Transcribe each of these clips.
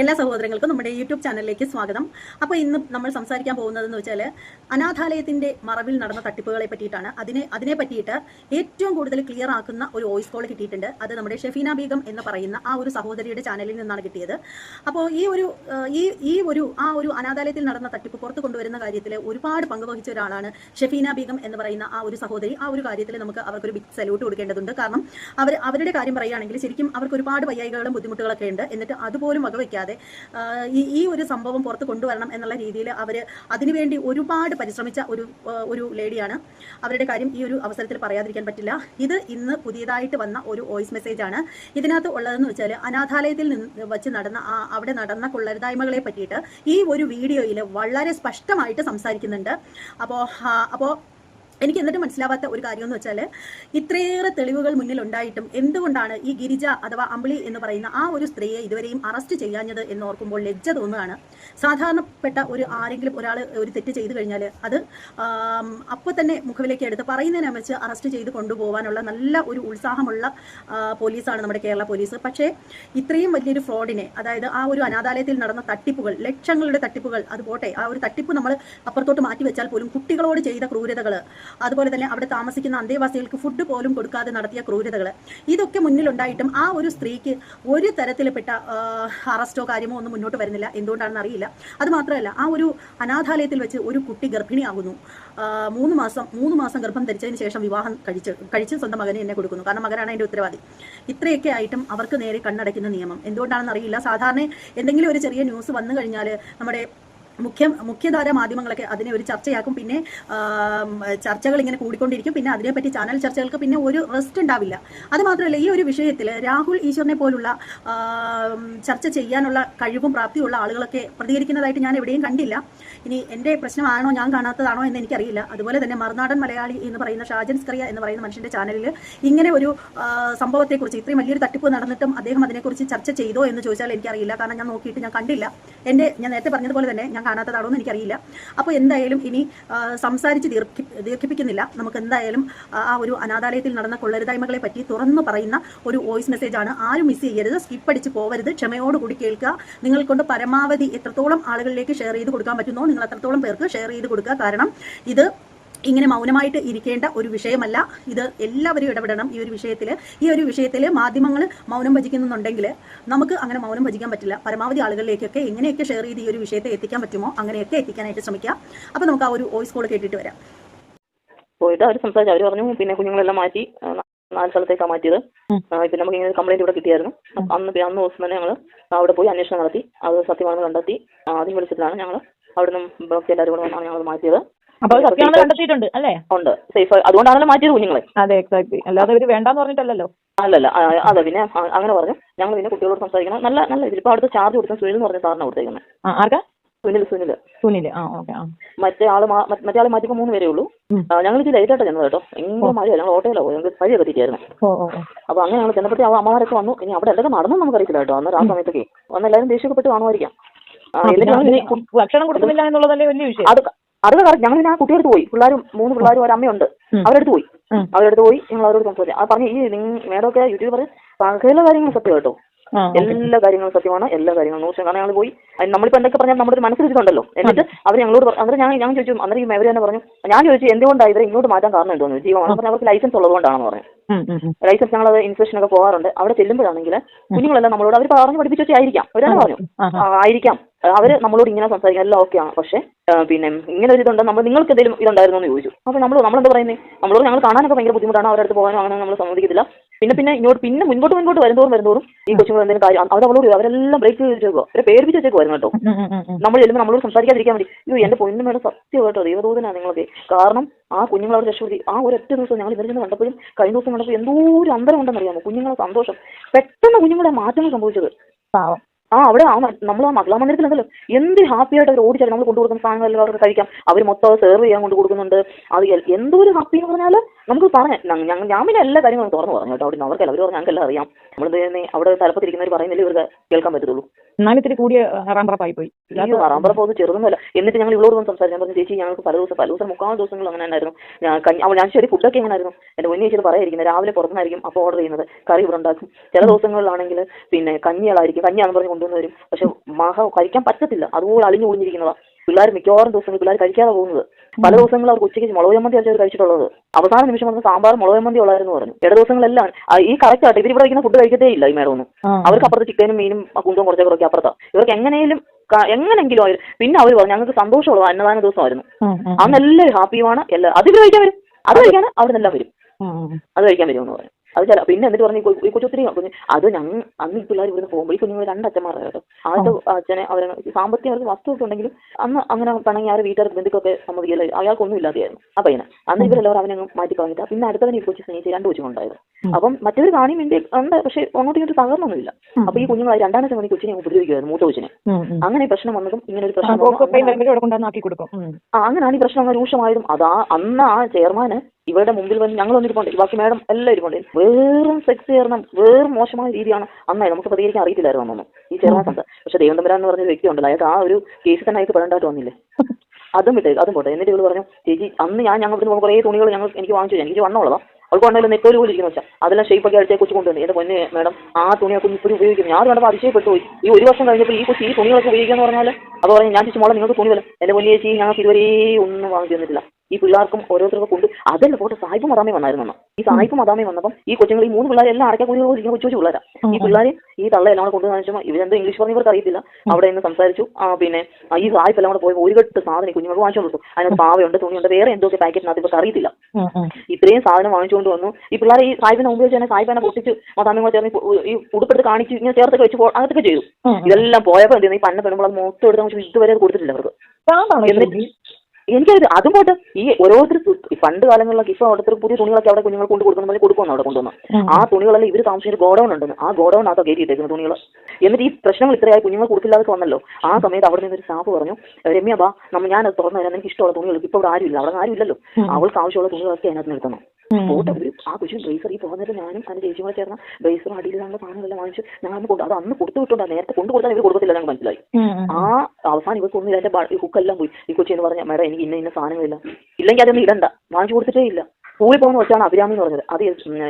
എല്ലാ സഹോദരങ്ങൾക്കും നമ്മുടെ യൂട്യൂബ് ചാനലിലേക്ക് സ്വാഗതം. അപ്പോൾ ഇന്ന് നമ്മൾ സംസാരിക്കാൻ പോകുന്നതെന്ന് വെച്ചാൽ അനാഥാലയത്തിന്റെ മറവിൽ നടന്ന തട്ടിപ്പുകളെ പറ്റിയിട്ടാണ്. അതിനെ അതിനെ പറ്റിയിട്ട് ഏറ്റവും കൂടുതൽ ക്ലിയർ ആക്കുന്ന ഒരു വോയിസ് കോൾ കിട്ടിയിട്ടുണ്ട്. അത് നമ്മുടെ ഷെഫീന ബീഗം എന്ന് പറയുന്ന ആ ഒരു സഹോദരിയുടെ ചാനലിൽ നിന്നാണ് കിട്ടിയത്. അപ്പോൾ ഈ ഒരു ഈ ഈ ഒരു ആ ഒരു അനാഥാലയത്തിൽ നടന്ന തട്ടിപ്പ് പുറത്തു കൊണ്ടുവരുന്ന കാര്യത്തിൽ ഒരുപാട് പങ്കുവഹിച്ച ഒരാളാണ് ഷെഫീന ബീഗം എന്ന് പറയുന്ന ആ ഒരു സഹോദരി. ആ ഒരു കാര്യത്തിൽ നമുക്ക് അവർക്കൊരു ബിഗ് സല്യൂട്ട് കൊടുക്കേണ്ടതുണ്ട്. കാരണം അവർ അവരുടെ കാര്യം പറയുകയാണെങ്കിൽ ശരിക്കും അവർക്ക് ഒരുപാട് വയ്യായികളും ബുദ്ധിമുട്ടുകളൊക്കെ ഉണ്ട്. എന്നിട്ട് അതുപോലും വകവയ്ക്കാതെ ആ, ഈ ഒരു സംഭവം പുറത്ത് കൊണ്ടുവരണം എന്നുള്ള രീതിയിൽ അവർ അതിനുവേണ്ടി ഒരുപാട് പരിശ്രമിച്ച ഒരു ഒരു ലേഡിയാണ്. അവരുടെ കാര്യം ഈ ഒരു അവസരത്തിൽ പറയാതിരിക്കാൻ പറ്റില്ല. ഇത് ഇന്ന് പുതിയതായിട്ട് വന്ന ഒരു വോയിസ് മെസ്സേജ് ആണ് ഇതിനകത്ത് ഉള്ളതെന്ന് വെച്ചാൽ അനാഥാലയത്തിൽ നിന്ന് വെച്ച് നടന്ന അവിടെ നടന്ന കൊള്ളരുതായ്മകളെ പറ്റിയിട്ട് ഈ ഒരു വീഡിയോയിൽ വളരെ സ്പഷ്ടമായിട്ട് സംസാരിക്കുന്നുണ്ട്. അപ്പോൾ അപ്പോൾ എനിക്ക് എന്നിട്ട് മനസ്സിലാവാത്ത ഒരു കാര്യം എന്ന് വെച്ചാൽ ഇത്രയേറെ തെളിവുകൾ മുന്നിൽ ഉണ്ടായിട്ടും എന്തുകൊണ്ടാണ് ഈ ഗിരിജ അഥവാ അമ്പിളി എന്ന് പറയുന്ന ആ ഒരു സ്ത്രീയെ ഇതുവരെയും അറസ്റ്റ് ചെയ്യാഞ്ഞത് എന്ന് ഓർക്കുമ്പോൾ ലജ്ജ തോന്നുകയാണ്. സാധാരണപ്പെട്ട ഒരു ആരെങ്കിലും ഒരാൾ ഒരു തെറ്റ് ചെയ്തു കഴിഞ്ഞാൽ അത് അപ്പോൾ തന്നെ മുഖവിലേക്ക് എടുത്ത് പറയുന്നതിനെ വെച്ച് അറസ്റ്റ് ചെയ്ത് കൊണ്ടുപോകാനുള്ള നല്ല ഒരു ഉത്സാഹമുള്ള പോലീസാണ് നമ്മുടെ കേരള പോലീസ്. പക്ഷേ ഇത്രയും വലിയൊരു ഫ്രോഡിനെ അതായത് ആ ഒരു അനാഥാലയത്തിൽ നടന്ന തട്ടിപ്പുകൾ ലക്ഷങ്ങളുടെ തട്ടിപ്പുകൾ അത് പോട്ടെ ആ ഒരു തട്ടിപ്പ് നമ്മൾ അപ്പുറത്തോട്ട് മാറ്റി വെച്ചാൽ പോലും കുട്ടികളോട് ചെയ്ത ക്രൂരതകൾ അതുപോലെ തന്നെ അവിടെ താമസിക്കുന്ന അന്തേവാസികൾക്ക് ഫുഡ് പോലും കൊടുക്കാതെ നടത്തിയ ക്രൂരതകൾ. ഇതൊക്കെ മുന്നിലുണ്ടായിട്ടും ആ ഒരു സ്ത്രീക്ക് ഒരു തരത്തിൽപ്പെട്ട അറസ്റ്റോ കാര്യമോ ഒന്നും മുന്നോട്ട് വരുന്നില്ല. എന്തുകൊണ്ടാണെന്ന് അറിയില്ല. അത് മാത്രമല്ല ആ ഒരു അനാഥാലയത്തിൽ വെച്ച് ഒരു കുട്ടി ഗർഭിണിയാകുന്നു. മൂന്ന് മാസം മൂന്ന് മാസം ഗർഭം ധരിച്ചതിന് ശേഷം വിവാഹം കഴിച്ച് കഴിച്ച് സ്വന്തം മകനെ എന്നെ കൊടുക്കുന്നു. കാരണം മകനാണ് എന്റെ ഉത്തരവാദി. ഇത്രയൊക്കെ ആയിട്ടും അവർക്ക് നേരെ കണ്ണടയ്ക്കുന്ന നിയമം. എന്തുകൊണ്ടാണെന്ന് അറിയില്ല. സാധാരണ എന്തെങ്കിലും ഒരു ചെറിയ ന്യൂസ് വന്നു കഴിഞ്ഞാൽ നമ്മുടെ മുഖ്യ മുഖ്യധാര മാധ്യമങ്ങളൊക്കെ അതിനെ ഒരു ചർച്ചയാക്കും. പിന്നെ ചർച്ചകൾ ഇങ്ങനെ കൂടിക്കൊണ്ടിരിക്കും. പിന്നെ അതിനെപ്പറ്റി ചാനൽ ചർച്ചകൾക്ക് പിന്നെ ഒരു റെസ്റ്റ് ഉണ്ടാവില്ല. അത് മാത്രമല്ല ഈ ഒരു വിഷയത്തിൽ രാഹുൽ ഈശ്വറിനെ പോലുള്ള ചർച്ച ചെയ്യാനുള്ള കഴിവും പ്രാപ്തിയുള്ള ആളുകളൊക്കെ പ്രതികരിക്കുന്നതായിട്ട് ഞാൻ എവിടെയും കണ്ടില്ല. ഇനി എന്റെ പ്രശ്നമാണോ ഞാൻ കാണാത്തതാണോ എന്ന് എനിക്കറിയില്ല. അതുപോലെ തന്നെ മറുനാടൻ മലയാളി എന്ന് പറയുന്ന ഷാജൻ സ്കറിയ എന്ന് പറയുന്ന മനുഷ്യന്റെ ചാനലിൽ ഇങ്ങനെ ഒരു സംഭവത്തെക്കുറിച്ച് ഇത്രയും വലിയൊരു തട്ടിപ്പ് നടന്നിട്ടും അദ്ദേഹം അതിനെക്കുറിച്ച് ചർച്ച ചെയ്തോ എന്ന് ചോദിച്ചാൽ എനിക്കറിയില്ല. കാരണം ഞാൻ നോക്കിയിട്ട് ഞാൻ കണ്ടില്ല. എന്റെ ഞാൻ നേരത്തെ പറഞ്ഞതുപോലെ തന്നെ ഞാൻ കാണാത്തതാണോ എന്ന് എനിക്കറിയില്ല. അപ്പോൾ എന്തായാലും ഇനി സംസാരിച്ച് ദീർഘി ദീർഘിപ്പിക്കുന്നില്ല. നമുക്ക് എന്തായാലും ആ ഒരു അനാഥാലയത്തിൽ നടന്ന കൊള്ളരുതായ്മകളെ പറ്റി തുറന്നു പറയുന്ന ഒരു വോയിസ് മെസ്സേജാണ് ആരും മിസ് ചെയ്യരുത് സ്കിപ്പ് അടിച്ച് പോവരുത് ക്ഷമയോടുകൂടി കേൾക്കുക. നിങ്ങൾ കൊണ്ട് പരമാവധി എത്രത്തോളം ആളുകളിലേക്ക് ഷെയർ ചെയ്ത് കൊടുക്കാൻ പറ്റുന്നോ നിങ്ങൾ അത്രത്തോളം പേർക്ക് ഷെയർ ചെയ്ത് കൊടുക്കുക. കാരണം ഇത് ഇങ്ങനെ മൗനമായിട്ട് ഇരിക്കേണ്ട ഒരു വിഷയമല്ല. ഇത് എല്ലാവരും ഇടപെടണം ഈ ഒരു വിഷയത്തിൽ ഈ ഒരു വിഷയത്തിൽ മാധ്യമങ്ങൾ മൗനം ഭജിക്കുന്നുണ്ടെങ്കിൽ നമുക്ക് അങ്ങനെ മൗനം ഭജിക്കാൻ പറ്റില്ല. പരമാവധി ആളുകളിലേക്കൊക്കെ എങ്ങനെയൊക്കെ ഷെയർ ചെയ്ത് ഈ ഒരു വിഷയത്തെ എത്തിക്കാൻ പറ്റുമോ? അങ്ങനെയൊക്കെ എത്തിക്കാനായിട്ട് ശ്രമിക്കാം. അപ്പോൾ നമുക്ക് ആ ഒരു വോയിസ് കോൾ കേട്ടിട്ട് വരാം. പോയിട്ട് അവർ സംസാരിച്ചു അവർ പറഞ്ഞു. പിന്നെ കുഞ്ഞുങ്ങളെല്ലാം മാറ്റി നാല് സ്ഥലത്തേക്കാണ് മാറ്റിയത്. പിന്നെ നമുക്ക് ഇങ്ങനെ കംപ്ലൈന്റ് ഇവിടെ കിട്ടിയായിരുന്നു. അന്ന് അന്ന് ദിവസം തന്നെ ഞങ്ങൾ അവിടെ പോയി അന്വേഷണം നടത്തി. അത് സത്യമാണെന്ന് കണ്ടെത്തി. ആദ്യം വിളിച്ചിട്ടാണ് ഞങ്ങൾ അവിടെ നിന്ന് ബ്ലോക്ക് എല്ലാവരും കൂടെ വന്നാണ് ഞങ്ങൾ മാറ്റിയത്. അപ്പൊ സത്യമാണ് സത്യമാണെന്ന് കണ്ടെത്തിയിട്ടുണ്ട് അല്ലേ? ഉണ്ട്. സേഫ് അതുകൊണ്ടാണല്ലോ മാറ്റിയത് കുഞ്ഞുങ്ങളെ. അതെ എക്സാക്ട് അല്ലാതെ ഇവർ വേണ്ടാന്ന് പറഞ്ഞിട്ടല്ലല്ലോ. അല്ലല്ല അതെ പിന്നെ അങ്ങനെ പറഞ്ഞു. ഞങ്ങൾ പിന്നെ കുട്ടികളോട് സംസാരിക്കണം. നല്ല നല്ല ഇതിൽ ഇപ്പോൾ അടുത്ത് ചാർജ് കൊടുത്ത സുനിൽ എന്ന് പറഞ്ഞ സാറിന് കൊടുത്തേക്കുന്നത് ആർക്കാ? സുനിൽ സുനിൽ സുനിൽ ആ ഓക്കെ മറ്റേ ആൾ മറ്റേ ആൾ മാറ്റിപ്പോ മൂന്ന് പേരേ ഉള്ളൂ. ഞങ്ങൾ ഇത് ലേറ്റായിട്ട് ചെന്നത് കേട്ടോ. എങ്ങനെ മഴയാണ് ഞങ്ങൾ ഓട്ടോയിലാണ് ഞങ്ങൾ വഴിയൊക്കെ തിരിയായിരുന്നു അപ്പൊ അങ്ങനെ ഞങ്ങൾ ചെന്നപ്പോഴത്തെ ആ അമ്മമാരൊക്കെ വന്നു. ഇനി അവിടെ എന്തൊക്കെ നടന്നു നമുക്കറിയില്ല കേട്ടോ. അന്നേരം ആ സമയത്തൊക്കെ വന്ന് എല്ലാവരും ദേഷ്യപ്പെട്ട് കാണുമായിരിക്കാം. ഭക്ഷണം കൊടുക്കുന്നില്ല എന്നുള്ളതല്ലേ വലിയ വിഷയം. അത് കറക്റ്റ് ഞങ്ങൾ ആ കുട്ടിയെടുത്ത് പോയി. പിള്ളേരും മൂന്ന് പിള്ളേരും ഒരു അമ്മയുണ്ട്. അവരെടുത്ത് പോയി. അവരെടുത്ത് പോയി. ഞങ്ങൾ അവരോട് സംസാരിച്ചു. ആ പറഞ്ഞു ഈ നിങ്ങൾ മേഡമൊക്കെ യൂട്യൂബർ പകല കാര്യങ്ങൾ സത്യം കേട്ടോ. എല്ലാ കാര്യങ്ങളും സത്യമാണ്. എല്ലാ കാര്യങ്ങളും നൂറ് ശതമാനം ഞങ്ങൾ പോയി. നമ്മളിപ്പോ എന്തൊക്കെ പറഞ്ഞാൽ നമ്മുടെ ഒരു മനസ്സിലിരിക്കുന്നുണ്ടല്ലോ എന്നിട്ട് അവർ ഞങ്ങളോട് അന്നേരം ഞാൻ ഞാൻ ചോദിച്ചു അന്നേരം ഇവർ തന്നെ പറഞ്ഞു ഞാൻ ചോദിച്ചു എന്തുകൊണ്ടാണ് ഇവരെ ഇങ്ങോട്ട് മാറ്റാൻ കാരണം എന്തോന്ന്? ജീവമാണ് പറഞ്ഞാൽ അവർക്ക് ലൈസൻസ് ഉള്ളതുകൊണ്ടാണെന്ന് പറഞ്ഞു. ലൈസൻസ് ഞങ്ങൾ ഇൻസ്പെക്ഷൻ ഒക്കെ പോകാറുണ്ട്. അവിടെ ചെല്ലുമ്പോഴാണെങ്കിൽ കുഞ്ഞുങ്ങളെല്ലാം നമ്മളോട് അവർ പറഞ്ഞു പഠിപ്പിച്ചൊക്കെ ആയിരിക്കാം. അവരാണ് പറഞ്ഞു. ആയിരിക്കാം. അവർ നമ്മളോട് ഇങ്ങനെ സംസാരിക്കാൻ എല്ലാം ഓക്കെയാണ് പക്ഷേ പിന്നെ ഇങ്ങനെ ഒരു ഇതുണ്ട്? നമ്മൾ നിങ്ങൾക്ക് എന്തെങ്കിലും ഇതുണ്ടായിരുന്നു എന്ന് ചോദിച്ചു. അപ്പോൾ നമ്മൾ നമ്മളെന്താ പറയുന്നത് നമ്മളോട് ഞങ്ങൾ കാണാനൊക്കെ ഭയങ്കര ബുദ്ധിമുട്ടാണ്. അവരുടെ അടുത്ത് പോകാനോ അങ്ങനെ നമ്മൾ സമ്മതിക്കത്തില്ല. പിന്നെ പിന്നെ ഇങ്ങോട്ട് പിന്നെ മുൻപോട്ട് മുൻപോട്ട് വരുന്നതോറും വരുന്നതോറും ഈ കൊച്ചുങ്ങൾ എന്തെങ്കിലും കാര്യം അവർ അവളോട് അവരെല്ലാം ബ്രേക്ക് വെച്ചേക്കോ അവരെ പേടിപ്പിച്ച് വെച്ചേക്കുമായിരുന്നു കേട്ടോ. നമ്മൾ ചെല്ലുമ്പോൾ നമ്മളോട് സംസാരിക്കാതിരിക്കാൻ വേണ്ടി. അയ്യോ എന്റെ പൊന്നും വേണം. സത്യം കേട്ടോ. ദൈവദൂതനാണ് നിങ്ങളൊക്കെ. കാരണം ആ കുഞ്ഞുങ്ങൾ അവർ രക്ഷപ്പെടുത്തി. ആ ഒരൊറ്റ ദിവസം ഞങ്ങൾ ഇവരിൽ നിന്ന് കണ്ടപ്പോഴും കഴിഞ്ഞ ദിവസം കണ്ടപ്പോൾ എന്തോ ഒരു അന്തരം ഉണ്ടെന്നറിയാമോ കുഞ്ഞുങ്ങളെ സന്തോഷം. പെട്ടെന്ന് കുഞ്ഞുങ്ങളുടെ മാറ്റങ്ങൾ സംഭവിച്ചത്. ആ അവിടെ ആ നമ്മൾ ആ മകളാ മന്ദിരത്തിലുണ്ടല്ലോ എന്ത് ഹാപ്പി ആയിട്ട് അവർ ഓടിച്ചാൽ നമ്മൾ കൊണ്ടു കൊടുക്കുന്ന സാധനങ്ങളെല്ലാം അവർക്ക് കഴിക്കാം. അവർ മൊത്തം സെർവ് ചെയ്യാൻ കൊണ്ട് കൊടുക്കുന്നുണ്ട്. അത് എന്തോ ഒരു ഹാപ്പി എന്ന് പറഞ്ഞാൽ നമുക്ക് പറയാം. ഞങ്ങൾ ഞാൻ പിന്നെ എല്ലാ കാര്യങ്ങളും തുറന്നു പറഞ്ഞു കേട്ടോ. അവിടെ നിന്ന് അവർക്കല്ല അവർ പറഞ്ഞു ഞങ്ങൾക്കെല്ലാം അറിയാം. നമ്മൾ അവിടെ തലപ്പത്തിരിക്കുന്നവർ പറയുന്നില്ല ഇവർക്ക് കേൾക്കാൻ പറ്റത്തുള്ളൂ. എന്നാലും ഇത്തിരി കൂടിയ റാമ്പറപ്പായി പോയി അറാമ്പറ പോകുന്നത് ചെറുതൊന്നുമല്ല. എന്നിട്ട് ഞങ്ങൾ ഇവളോട് വന്ന് സംസാരിച്ചു ഞാൻ പറഞ്ഞു ചേച്ചി ഞങ്ങൾക്ക് പല ദിവസം പല ദിവസം മുക്കാൽ ദിവസങ്ങൾ അങ്ങനെ ആയിരുന്നു ഞാൻ ഞാൻ ശരി ഫുഡൊക്കെ എങ്ങനെയായിരുന്നു എന്റെ മുന്നേ ചേച്ചി പറയായിരിക്കുന്നത് രാവിലെ പുറത്തുനിന്നായിരിക്കും അപ്പോൾ ഓർഡർ ചെയ്യുന്നത്. കറി ഇവിടെ ഉണ്ടാക്കും. ചില ദിവസങ്ങളിലാണെങ്കിൽ പിന്നെ കഞ്ഞികളായിരിക്കും. കഞ്ഞിയാണെന്ന് പറഞ്ഞ് കൊണ്ടുവന്ന് വരും പക്ഷെ മാഹ കഴിക്കാൻ പറ്റത്തില്ല. അതുപോലെ അളിഞ്ഞു ഒളിഞ്ഞിരിക്കുന്നതാ പിള്ളേർ മിക്കവാറും ദിവസങ്ങൾ പിള്ളേർ കഴിക്കാതെ പോകുന്നത്. പല ദിവസങ്ങളിൽ അവർക്ക് ഉച്ചയ്ക്ക് മുളക് ചമ്മന്തി അരച്ചവർ കഴിച്ചിട്ടുള്ളത്. അവസാന നിമിഷം വന്ന് സാമ്പാർ മുളക് ചമ്മന്തി ഉള്ളായിരുന്നു പറഞ്ഞു. ഇട ദിവസങ്ങളെല്ലാം ഈ കറക്റ്റ് ആയിട്ട് ഇവർ ഇവിടെ വയ്ക്കുന്ന ഫുഡ് കഴിക്കത്തേ ഇല്ല ഈ മേഡം ഒന്നും. അവർക്ക് അപ്പുറത്ത് ചിക്കനും മീനും കുന്തവും കുറച്ചൊക്കെ കുറയ്ക്കും അപ്പുറത്താ. ഇവർക്ക് എങ്ങനെയും എങ്ങനെങ്കിലും അവർ പിന്നെ അവർ പറഞ്ഞു ഞങ്ങൾക്ക് സന്തോഷമുള്ള അന്നദാന ദിവസമായിരുന്നു. അന്ന് എല്ലാവരും ഹാപ്പിയുമാണ് എല്ലാം അത് ഇവർ കഴിക്കാൻ വരും. അത് കഴിക്കാൻ അവിടെ നിന്നെല്ലാം വരും. അത് കഴിക്കാൻ വരുമെന്ന് പറഞ്ഞു. അത് ചില പിന്നെ എന്നിട്ട് പറഞ്ഞു ഈ കൊച്ചു ഒത്തിരി കൊച്ചൊത്തിരി കുഞ്ഞ് അത് ഞങ്ങൾ അന്ന് ഈ പിള്ളേർ ഇവിടുന്ന് പോകുമ്പോൾ ഈ കുഞ്ഞുങ്ങൾ രണ്ട് അച്ഛന്മാരാണ് കേട്ടോ. ആദ്യത്തെ അച്ഛനെ അവരെ സാമ്പത്തികം അവർക്ക് വസ്തു ഉണ്ടെങ്കിലും അന്ന് അങ്ങനെ പണങ്ങി ആരും വീട്ടുകാർ ബന്ധുക്കൊക്കെ സമ്മതിക്കില്ല? അയാൾക്കൊന്നും ഇല്ലാതെയായിരുന്നു. ആ പയ്യനെ അന്ന് ഇവരെല്ലാവരും അവനെ മാറ്റി കളഞ്ഞിട്ട് പിന്നെ അടുത്തവൻ ഈ കൊച്ചു സ്നേഹിച്ച് രണ്ട് കൊച്ചുണ്ടായത് അപ്പം മറ്റൊരു കാണിയും വേണ്ടി ഉണ്ട് പക്ഷെ അങ്ങോട്ടും ഇങ്ങോട്ട് തകർന്നൊന്നുമില്ല. അപ്പൊ ഈ കുഞ്ഞുങ്ങൾ രണ്ടാമത്തെ മണി കൊച്ചിനെ ഉപദ്രവിക്കുമായിരുന്നു മൂത്ത കൊച്ചിനെ. അങ്ങനെ പ്രശ്നം വന്നതും ഇങ്ങനെ ഒരു പ്രശ്നം അങ്ങനെയാണ് ഈ പ്രശ്നം അങ്ങനെ രൂക്ഷമായതും. അതാ അന്ന് ആ ചെയർമാന് ഇവരുടെ മുമ്പിൽ വന്ന് ഞങ്ങൾ വന്നിരിപ്പുണ്ട് ബാക്കി മാഡം എല്ലാം ഇരിപ്പുണ്ട്. വേറും സെക്സ് ചേർന്ന വേറും മോശമായ രീതിയാണ് അന്നായി നമുക്ക് പ്രതികരിക്കാൻ അറിയത്തില്ലായിരുന്നു അന്നൊന്നും. ഈ ചേർന്ന പക്ഷെ ദേവൻ എന്ന് പറഞ്ഞ വ്യക്തി ഉണ്ടല്ലോ അയാൾക്ക് ആ ഒരു കേസ് തന്നെ അയാൾക്ക് പെടേണ്ടതായിട്ട് വന്നില്ലേ? അതും വിട്ടേ അതും പോട്ടെ. എന്നിട്ട് ഇവൾ പറഞ്ഞു ചേച്ചി അന്ന് ഞാൻ ഞങ്ങൾ ഇവിടുന്ന് കുറേ തുണികൾ ഞങ്ങൾ എനിക്ക് വാങ്ങിച്ചു എനിക്ക് വണ്ണമുള്ളതാ അവൾക്ക് വണ്ണയിൽ നെറ്റോൽ പോലും ഇരിക്കുന്നു വെച്ചാൽ അതെല്ലാം ഷേപ്പൊക്കെ അടിച്ചേ കൊച്ചു കൊണ്ടുവന്നു. എന്റെ പൊന്നെ മാഡം ആ തുണിയൊക്കെ ഇപ്പോഴും ഉപയോഗിക്കുന്നു. ഞാൻ കണ്ടപ്പോൾ അതിശയപ്പെട്ടു പോയി. ഈ ഒരു വർഷം കഴിഞ്ഞപ്പോൾ ഈ കൊച്ചി ഈ തുണികളൊക്കെ ഉപയോഗിക്കാന്ന് പറഞ്ഞാൽ അപ്പോൾ പറഞ്ഞു ഞാൻ ചേച്ചി മോളെ നിങ്ങൾക്ക് തുണി വില എന്റെ പൊന്നെ ചേച്ചി ഞങ്ങൾക്ക് ഇതുവരെ ഒന്നും വാങ്ങിച്ചു തന്നിട്ടില്ല. ഈ പിള്ളേർക്കും ഓരോരുത്തർക്കും കൊണ്ട് അതല്ല ഫോട്ടോ സായിപ്പ് മതാമേ വന്നായിരുന്നു ഈ സായിപ്പ് മതാമേ വന്നപ്പം ഈ കൊച്ചുങ്ങൾ ഈ മൂന്ന് പിള്ളേരെല്ലാം അടയ്ക്കാൻ കൂടി ഇരിക്കുന്ന കൊച്ചു കൊച്ചു പിള്ളേരാ ഈ പിള്ളേരെ ഈ തള്ള എല്ലാം കൂടെ കൊണ്ടു കാണിച്ചപ്പോൾ ഇവരെന്തോ ഇംഗ്ലീഷ് പറഞ്ഞ ഇവർക്ക് അറിയത്തില്ല. അവിടെ നിന്ന് സംസാരിച്ചു. ആ പിന്നെ ഈ സായിപ്പ് എല്ലാം കൂടെ പോയി ഒരു കെട്ട് സാധനം കുഞ്ഞുങ്ങൾ കുഞ്ഞുങ്ങൾക്ക് വാങ്ങിച്ചു കൊടുത്തു. അതിനകത്ത് പാവയുണ്ട് തുണിയുണ്ട് വേറെ എന്തൊക്കെ പാക്കറ്റിനകത്ത് ഇവർക്ക് അറിയത്തില്ല. ഇത്രയും സാധനം വാങ്ങിച്ചുകൊണ്ട് വന്നു. ഈ പിള്ളേരെ ഈ സായിപ്പിനെ മുമ്പ് വെച്ചാൽ എന്നെ പൊട്ടിച്ച് മതാമയും കൂടെ ചേർന്ന് ഈ ഉടുപ്പെടുത്ത് കാണിച്ച് ഇങ്ങനെ ചേർത്തൊക്കെ വെച്ച് അതൊക്കെ ചെയ്തു. ഇതെല്ലാം പോയപ്പോൾ എന്ത് ചെയ്യുന്നു ഈ പന്ന പെണ്ണുമ്പോൾ അത് മൊത്തം എടുത്ത് ഇതുവരെ കൊടുത്തിട്ടില്ല അവർക്ക്. എനിക്കത് അതും പോട്ട്. ഈ ഓരോരുത്തർ പണ്ട് കാലങ്ങളിലൊക്കെ ഇപ്പൊ ഓരോരുത്തർ പുതിയ തുണികളൊക്കെ അവിടെ കുഞ്ഞുങ്ങൾ കൊണ്ട് കൊടുക്കുന്ന പോലെ കൊടുക്കുന്നു അവിടെ കൊണ്ടുവന്ന്? ആ തുണികളെല്ലാം ഇവർ താമസിച്ചൊരു ഗോഡൌൺ ഉണ്ട് ആ ഗോഡൌൺ ആകെ കയറ്റി ഇട്ടേക്കുന്ന തുണികൾ എന്നിട്ട് ഈ പ്രശ്നങ്ങൾ ഇത്രയായി കുഞ്ഞുങ്ങൾ കൊടുക്കില്ലാതെ വന്നല്ലോ. ആ സമയത്ത് അവിടെ നിന്ന് ഒരു സ്റ്റാഫ് പറഞ്ഞു രമ്യ ബാ നമ്മ ഞാൻ തുറന്നു തരാം. എനിക്ക് ഇഷ്ടമുള്ള തുണികൾ ഇപ്പൊ ഇവിടെ ആരും ഇല്ല അവിടെ ആരും ഇല്ലല്ലോ. അവൾക്ക് ആവശ്യമുള്ള തുണികളൊക്കെ അതിനകത്ത് നിർത്തണം. പോട്ടെ ഒരു ആ കൊച്ചിന് ബ്രേസർ ഈ പോകുന്നത് ഞാനും അതിന്റെ ചേച്ചിയും ചേർന്ന ബ്രേസറും അടിയിലുള്ള സാധനങ്ങളെല്ലാം വാങ്ങിച്ചു ഞാൻ അന്ന് കൊണ്ട് അത് അന്ന് കൊടുത്തു വിട്ടുണ്ടാ. നേരത്തെ കൊണ്ടു കൊടുത്താൽ ഇവർ കൊടുക്കത്തില്ല ഞങ്ങൾക്ക് മനസ്സിലായി. ആ അവസാനം ഇവർക്ക് ഒന്നും ഇതിന്റെ ഹുക്കെല്ലാം പോയി. ഈ കൊച്ചി എന്ന് പറഞ്ഞ മേഡം എനിക്ക് ഇന്ന ഇന്ന സാധനങ്ങളില്ല. ഇല്ലെങ്കിൽ അതൊന്നും ഇടണ്ട. വാങ്ങിച്ചു കൊടുത്തിട്ടേ ഇല്ല. സ്കൂളിൽ പോകുന്ന കൊച്ചാണ് അഭിരാമി എന്ന് പറഞ്ഞത്. അത്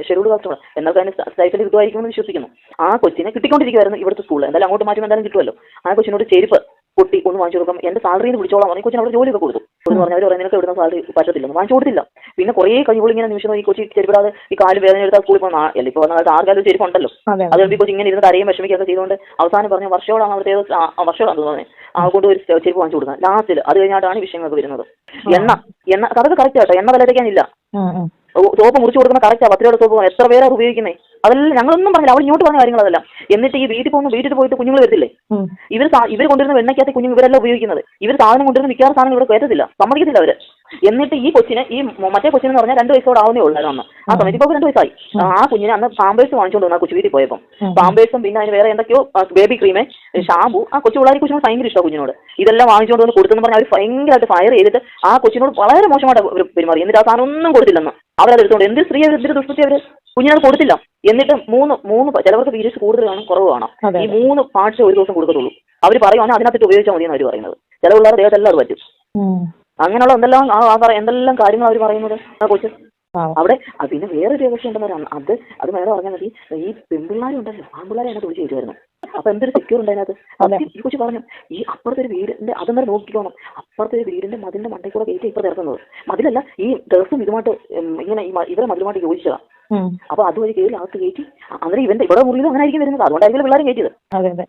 ഷെഡ്യൂൾ കാസ്റ്റാണ് എന്നാൽ അതിന് സ്റ്റൈഫിൽ കിട്ടുമായിരിക്കുമെന്ന് വിശ്വസിക്കുന്നു. ആ കൊച്ചിനെ കിട്ടിക്കൊണ്ടിരിക്കുമായിരുന്നു ഇവിടുത്തെ സ്കൂളിൽ. എന്തായാലും അങ്ങോട്ട് മാറ്റി എന്തായാലും കിട്ടുമല്ലോ ആ കൊച്ചിനോട് ചെരുപ്പ് പൊട്ടി ഒന്ന് വാങ്ങിച്ചു കൊടുക്കാം. എന്റെ സാലറിയിൽ വിളിച്ചോളാം. പറഞ്ഞു കൊച്ചിന് അവിടെ ജോലിയൊക്കെ കൊടുത്തു. എന്ന് പറഞ്ഞാൽ അവർ പറയുന്നത് നിനക്ക് ഇവിടുന്ന് സാലറി പറ്റത്തില്ലെന്ന് വാങ്ങിച്ചു കൊടുത്തില്ല. പിന്നെ കുറേ കഴിവുകൾ ഇങ്ങനെ നിമിഷം നോക്കി കൊച്ചി ചെരുപ്പിടാതെ ഈ കാൽ വേദന എടുത്താൽ സ്കൂളിൽ പോകുന്ന ഇപ്പോൾ വന്ന കാലത്ത് ആർക്കാലും ചെരുപ്പുണ്ടല്ലോ. അതെ ഈ കൊച്ചി ഇങ്ങനെ ഇരുന്ന് കരയും വിഷമിക്കുകയൊക്കെ ചെയ്തുകൊണ്ട് അവസാനം പറഞ്ഞ വർഷോളാണ് അവിടുത്തെ വർഷം ആ- ആ തോന്നുന്നത് ആ കൊണ്ട് ഒരു ചെരുപ്പ് വാങ്ങിച്ചു കൊടുക്കുന്നത്. ലാസ്റ്റിൽ അത് കഴിഞ്ഞാട്ടാണ് ഈ വിഷയങ്ങളൊക്കെ വരുന്നത്. എണ്ണ. എണ്ണ അതൊക്കെ കറക്റ്റ് ആട്ടോ. എണ്ണ ഉം, ഉം. സോപ്പ് മുറിച്ച് കൊടുക്കുന്ന കറക്റ്റാ പത്ത് രൂപയുടെ സോപ്പ് എത്ര പേരാ ഉപയോഗിക്കുന്നത് അതെല്ലാം ഞങ്ങളൊന്നും പറഞ്ഞില്ല. അവൾ ഇങ്ങോട്ട് പറഞ്ഞ കാര്യങ്ങളതെല്ലാം എന്നിട്ട് ഈ വീട്ടിൽ പോകുന്ന വീട്ടിൽ പോയിട്ട് കുഞ്ഞുങ്ങൾ വരത്തില്ലേ. ഇവർ ഇവർ കൊണ്ടുവരുന്ന വെണ്ണയ്ക്കകത്ത് കുഞ്ഞുങ്ങൾ ഇവരെല്ലാം ഉപയോഗിക്കുന്നത്. ഇവർ സാധനം കൊണ്ടുവരുന്ന മിക്കവാറും സാധനം ഇവിടെ കയറ്റത്തില്ല. സമ്മതിക്കത്തില്ല അവർ. എന്നിട്ട് ഈ കൊച്ചിന് ഈ മറ്റേ മറ്റേ എന്ന് പറഞ്ഞാൽ രണ്ട് വയസ്സോടെ ആവുന്നേ ഉള്ളായിരുന്നു അന്ന്. ആ സമയത്ത് ഇപ്പോൾ രണ്ട് വയസ്സായി. ആ കുഞ്ഞിനെ അന്ന് പാമ്പേഴ്സ് വാങ്ങിച്ചുകൊണ്ട് വന്നു ആ കൊച്ചു വീട്ടിൽ പോയപ്പോൾ. പാമ്പേഴ്സും പിന്നെ അതിന് വേറെ എന്തൊക്കെയോ ബേബി ക്രീമേ ഷാമ്പു ആ കൊച്ചു പിള്ളേർ കൊച്ചിനോട് ഭയങ്കര ഇഷ്ടമാണ് കുഞ്ഞിനോട്. ഇതെല്ലാം വാങ്ങിച്ചുകൊണ്ട് വന്ന് കൊടുത്തെന്ന് പറഞ്ഞാൽ അവർ ഭയങ്കരമായിട്ട് ഫയർ ചെയ്തിട്ട് ആ കൊച്ചിനോട് വളരെ മോശമായിട്ട് പെരുമാറി. എന്നിട്ട് ആ സാധനം ഒന്നും കൊടുത്തില്ലെന്ന്. അവരത് എടുത്തോണ്ട് എന്ത് സ്ത്രീ എന്തിന്റെ എന്തൊരു ദുഷ്പത്തി അവർ കുഞ്ഞിനത് കൊടുത്തില്ല. എന്നിട്ട് മൂന്ന് മൂന്ന് ചിലവർക്ക് പീരീഡ്സ് കൂടുതൽ കാണും കുറവ് കാണാം ഈ മൂന്ന് പാർട്സ് ഒരു ദിവസം കൊടുക്കത്തുള്ളൂ. അവർ പറയുവാണെങ്കിൽ അതിനകത്തിട്ട് ഉപയോഗിച്ചാൽ മതി എന്ന് അവർ പറയുന്നത് ചില പിള്ളേർ ദേഹത്തെല്ലാം അത് പറ്റും. അങ്ങനെയുള്ള എന്തെല്ലാം എന്തെല്ലാം കാര്യങ്ങൾ അവർ പറയുന്നത് ആ കൊച്ചു? അവിടെ പിന്നെ വേറൊരു രഹസ്യം ഉണ്ടെന്ന് പറയാം. അത് അത് മേഡം പറഞ്ഞാൽ മതി ഈ പെൺപിള്ളാരുണ്ടല്ലോ ആൺപിള്ളാരെ അതിനകത്ത് വിളിച്ച് കയറ്റുമായിരുന്നു. അപ്പൊ എന്തൊരു സെക്യൂർ ഉണ്ട് അതിനകത്ത്? അതെ. സത്യം, ഈ കൊച്ചു പറഞ്ഞു ഈ അപ്പുറത്തെ ഒരു വീടിന്റെ അതൊന്നും നോക്കിക്കോണം. അപ്പുറത്തെ ഒരു വീടിന്റെ മതിലിന്റെ മണ്ടയിൽ കൂടെ കയറ്റി ഇപ്പൊ ഇറക്കുന്നത്. മതിലല്ല ഈ ദിവസം ഇതുമായിട്ട് ഇങ്ങനെ ഇവരെ മതിലുമായിട്ട് യോജിച്ചതാ. അപ്പൊ അതുവഴി കയറി അകത്ത് കയറ്റി അങ്ങനെ ഇവന്റെ ഇവിടെ മുറിയിലും അങ്ങനെ ആയിരിക്കും വരുന്നത്. അതുകൊണ്ടായിരിക്കും പിള്ളേരും കയറ്റിയത്. അതെ അതെ.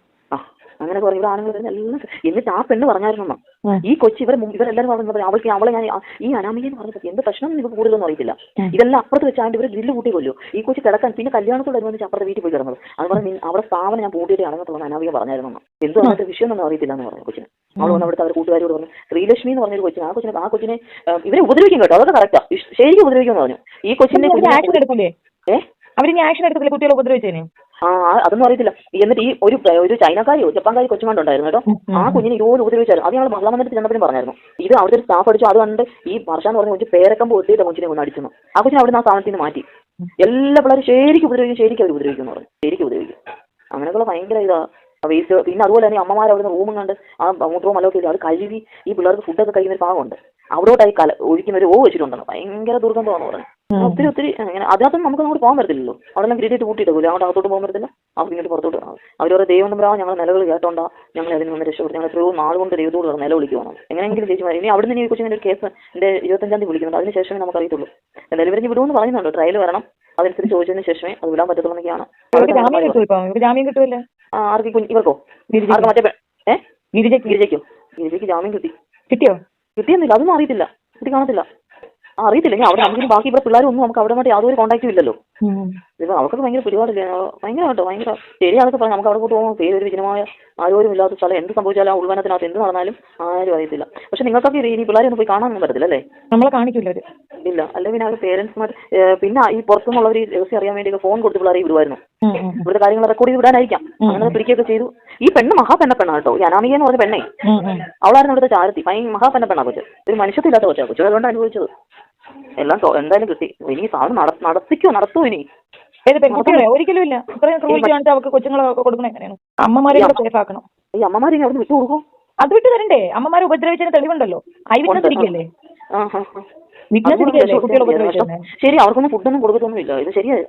അങ്ങനെ കുറെ ഇവിടെ ആണുങ്ങൾ വരുന്ന എല്ലാം എന്നിട്ട് ആ പെണ്ണ് പറഞ്ഞായിരുന്നു ഈ കൊച്ചി ഇവരെ ഇവരെല്ലാരും പറഞ്ഞു അവൾക്ക് അവളെ ഞാൻ ഈ അനാമികയെന്ന് പറഞ്ഞു എന്ത് പ്രശ്നം ഇവർക്ക് കൂടുതലൊന്നും അറിയത്തില്ല? ഇതെല്ലാം അപ്പുറത്ത് വെച്ചാണ്ട് ഇവർ ഗ്രില്ല് കൂട്ടി കൊല്ലു. ഈ കൊച്ചി കിടക്കാൻ പിന്നെ കല്യാണത്തോടനുബന്ധിച്ച് അപ്പുറത്തെ വീട്ടിൽ പോയി കിടന്നത്. അത് പറഞ്ഞു അവിടെ സ്ഥാപനം ഞാൻ പൂട്ടിയിട്ടാണെന്ന് അടങ്ങത്തുള്ള അനാമിക പറഞ്ഞായിരുന്നു എന്തോ അങ്ങനത്തെ വിഷയമൊന്നും അറിയത്തില്ല എന്ന് പറഞ്ഞു കൊച്ചിന്. അവൾ വന്ന് അവിടുത്തെ അവർ കൂട്ടുകാരോട് പറഞ്ഞു ശ്രീലക്ഷ്മി എന്ന് പറഞ്ഞൊരു കൊച്ചിന് ആ കൊച്ചിനെ ആ കൊച്ചിനെ ഇവരെ ഉപദ്രവിക്കും കേട്ടോ. അതൊക്കെ കറക്റ്റാ ശരിക്കും ഉപദ്രവിക്കുമെന്ന് പറഞ്ഞു. ഈ കൊച്ചിനെ അവർ കുഞ്ഞിനെ- ആക്ഷൻ എടുക്കില്ലേ ഏ? അവരിനി ആക്ഷൻ എടുക്കത്തില്ലേ കുട്ടികളെ ഉപദ്രവിച്ചേനെ ആ അതൊന്നും അറിയത്തില്ല. എന്നിട്ട് ഈ ഒരു ഒരു ചൈനക്കാരിയോ ജപ്പാൻകാരി കൊച്ചുമാണ്ടുണ്ടായിരുന്നു കേട്ടോ. ആ കുഞ്ഞിനെ ഇരുപത് ഉപദ്രവിച്ചായിരുന്നു. അത് ഞങ്ങൾ മഹിളാ മന്ദിരത്തിൽ ചെന്നപ്പോഴും പറഞ്ഞായിരുന്നു. ഇത് അവിടുത്തെ ഒരു സ്റ്റാഫ് അടിച്ചു. അത് കണ്ട് ഈ വർഷ എന്ന് പറഞ്ഞ കൊച്ചു പേരക്കം ഒട്ടിയിട്ട് കൊച്ചിനെ കൊണ്ട് അടിച്ചു. ആ കൊച്ചിനെ അവിടുന്ന് ആ സ്ഥാനത്ത് നിന്ന് മാറ്റി. എല്ലാ പിള്ളേരും ശരിക്കും ഉപദ്രവിക്കും ശരിക്കും അവർ ഉപദ്രവിക്കും എന്ന് പറഞ്ഞു. ശരിക്കും ഉപദ്രവിക്കും. അങ്ങനെയൊക്കെയുള്ള ഭയങ്കര ഇതാ. വേസ്റ്റ് പിന്നെ അതുപോലെ തന്നെ അമ്മമാർ അവിടുന്ന് റൂമും കണ്ട് ആ മൂത്രവും മലമൊക്കെ ഇല്ലേ, അത് കഴുകി ഈ പിള്ളേർക്ക് ഫുഡൊക്കെ കഴിക്കുന്ന ഒരു ഭാഗമുണ്ട്. അവിടോട്ടായി കല ഒഴിക്കുന്ന ഒരു ഓ വെച്ചിട്ടുണ്ടെന്ന്. ഭയങ്കര ദുർഗന്ധമാണെന്ന് പറഞ്ഞു. ഒത്തിരി ഒത്തിരി അങ്ങനെ അതിനകത്ത് നമുക്ക് അങ്ങോട്ട് പോകാൻ പറ്റത്തില്ലല്ലോ. അവിടെ ഗ്രീഡിയിട്ട് കൂട്ടിയിട്ടില്ല അങ്ങോട്ട് അകത്തോട്ട് പോകാൻ പറ്റില്ല അവർ ഇങ്ങോട്ട് പുറത്തോട്ട് അവർ പറയും ദൈവം നമ്പരാ ഞങ്ങൾ നിലകൾ കേട്ടോണ്ടാ ഞങ്ങൾ അതിന് വന്ന് രക്ഷപ്പെട്ടു ഞങ്ങൾ എത്രയോ നാൾ കൊണ്ട് ദൈവത്തോട് നില നിലവിളിക്കുവാണ് എങ്ങനെയെങ്കിലും ചേച്ചി മാറി ഇനി അവിടെ നിന്ന് കൊച്ചിങ്ങനെ ഒരു കേസ് എന്റെ ഇരുപത്തഞ്ചാം തീയതി വിളിക്കുന്നുണ്ട്. അതിന് ശേഷമേ നമുക്ക് അറിയത്തുള്ളൂ എന്തായാലും ഇവരെ വിടുമെന്ന് പറയുന്നുണ്ട്. ട്രയൽ വരണം. അതനുസരിച്ച് ചോദിച്ചതിന് ശേഷമേ അത് വിടാൻ പറ്റത്തുള്ളൊക്കെയാണ് ജാമ്യം ഇവർക്ക് കിട്ടുമല്ലേ ആർക്ക് ഇവർക്കോ? മറ്റേ പെ- ഏ? ഗിരിജയ്ക്ക്. ഗിരിജയ്ക്കോ? ജാമ്യം കിട്ടി. കിട്ടിയോ? കിട്ടിയെന്നില്ല അതൊന്നും അറിയത്തില്ല. കിട്ടി കാണത്തില്ല. അറിയത്തില്ല. ഇനി അവിടെ നമുക്ക് ബാക്കി ഇവിടെ പിള്ളേരൊന്നും നമുക്ക് അവിടെ മറ്റേ യാതൊരു കോൺടാക്റ്റും ഇല്ലല്ലോ. ഇപ്പൊ അവർക്കൊക്കെ ഭയങ്കര പിടിപാടില്ലേ? ഭയങ്കര കേട്ടോ ഭയങ്കര ശരിയാണെന്നൊക്കെ പറഞ്ഞു നമുക്ക് അവിടെ പോകുമ്പോൾ പേര് ഒരു വിജനമായ ആരോരും ഇല്ലാത്ത സ്ഥലം എന്ത് സംഭവിച്ചാലും ആ ഉൾവനത്തിനകത്ത് എന്ത് നടന്നാലും ആരും അറിയത്തില്ല. പക്ഷെ നിങ്ങൾക്കൊക്കെ ഈ ഇനി പിള്ളേരെ ഒന്നും പോയി കാണാനൊന്നും പറ്റത്തില്ല അല്ലേ? നമ്മളെ കാണിക്കില്ല ഇല്ല. അല്ലെ പിന്നെ അവർ പേരൻസ്മാർ പിന്നെ ഈ പുറത്തുനിന്നുള്ളവർ ഒരു രഹസ്യം അറിയാൻ വേണ്ടി ഫോൺ കൊടുത്ത് പിള്ളേരെ വിടുമായിരുന്നു ഉം, ഇവിടുത്തെ കാര്യങ്ങൾ റെക്കോർഡ് ചെയ്ത് വിടാനായിരിക്കാം. അങ്ങനെ പിടിക്കുകയൊക്കെ ചെയ്തു. ഈ പെണ്ണ് മഹാപെണ്ണ പെണ്ണാ കേട്ടോ. ഈ അനാമിക എന്ന് പറഞ്ഞ പെണ്ണേ. അവളായിരുന്നു ഇവിടുത്തെ ചാരത്തി. മഹാപെണ്ണ പെണ്ണാ കൊച്ചു. ഒരു മനുഷ്യത്തില്ലാത്ത കൊച്ചാ കൊച്ചു. അതുകൊണ്ട് അനുഭവിച്ചത്. എല്ലാം എന്തായാലും കിട്ടി ഇനി സാധനം നട നടത്തിക്കോ നടത്തുമോ ഇനി. ഏത് പെൺകുട്ടികളെ ഒരിക്കലും ഇല്ല ഇത്രയും ക്രൂരിറ്റി കാണിച്ച് അവർക്ക് കൊച്ചുങ്ങളെ കൊടുക്കുന്നത് എങ്ങനെയാണ്? അമ്മമാരെ കൂടെ സേഫ് ആക്കണം ഈ അമ്മമാരെ അവിടെ വിട്ടു കൊടുക്കും അത് വിട്ട് തരണ്ടേ അമ്മമാരെ ഉപദ്രവിച്ചതിന് തെളിവുണ്ടല്ലോ. ഐ വിറ്റ്നസ് ഇരിക്കല്ലേ ശരി അവർക്കൊന്നും ഫുഡൊന്നും കൊടുക്കത്തൊന്നുമില്ല ഇത് ശരിയായി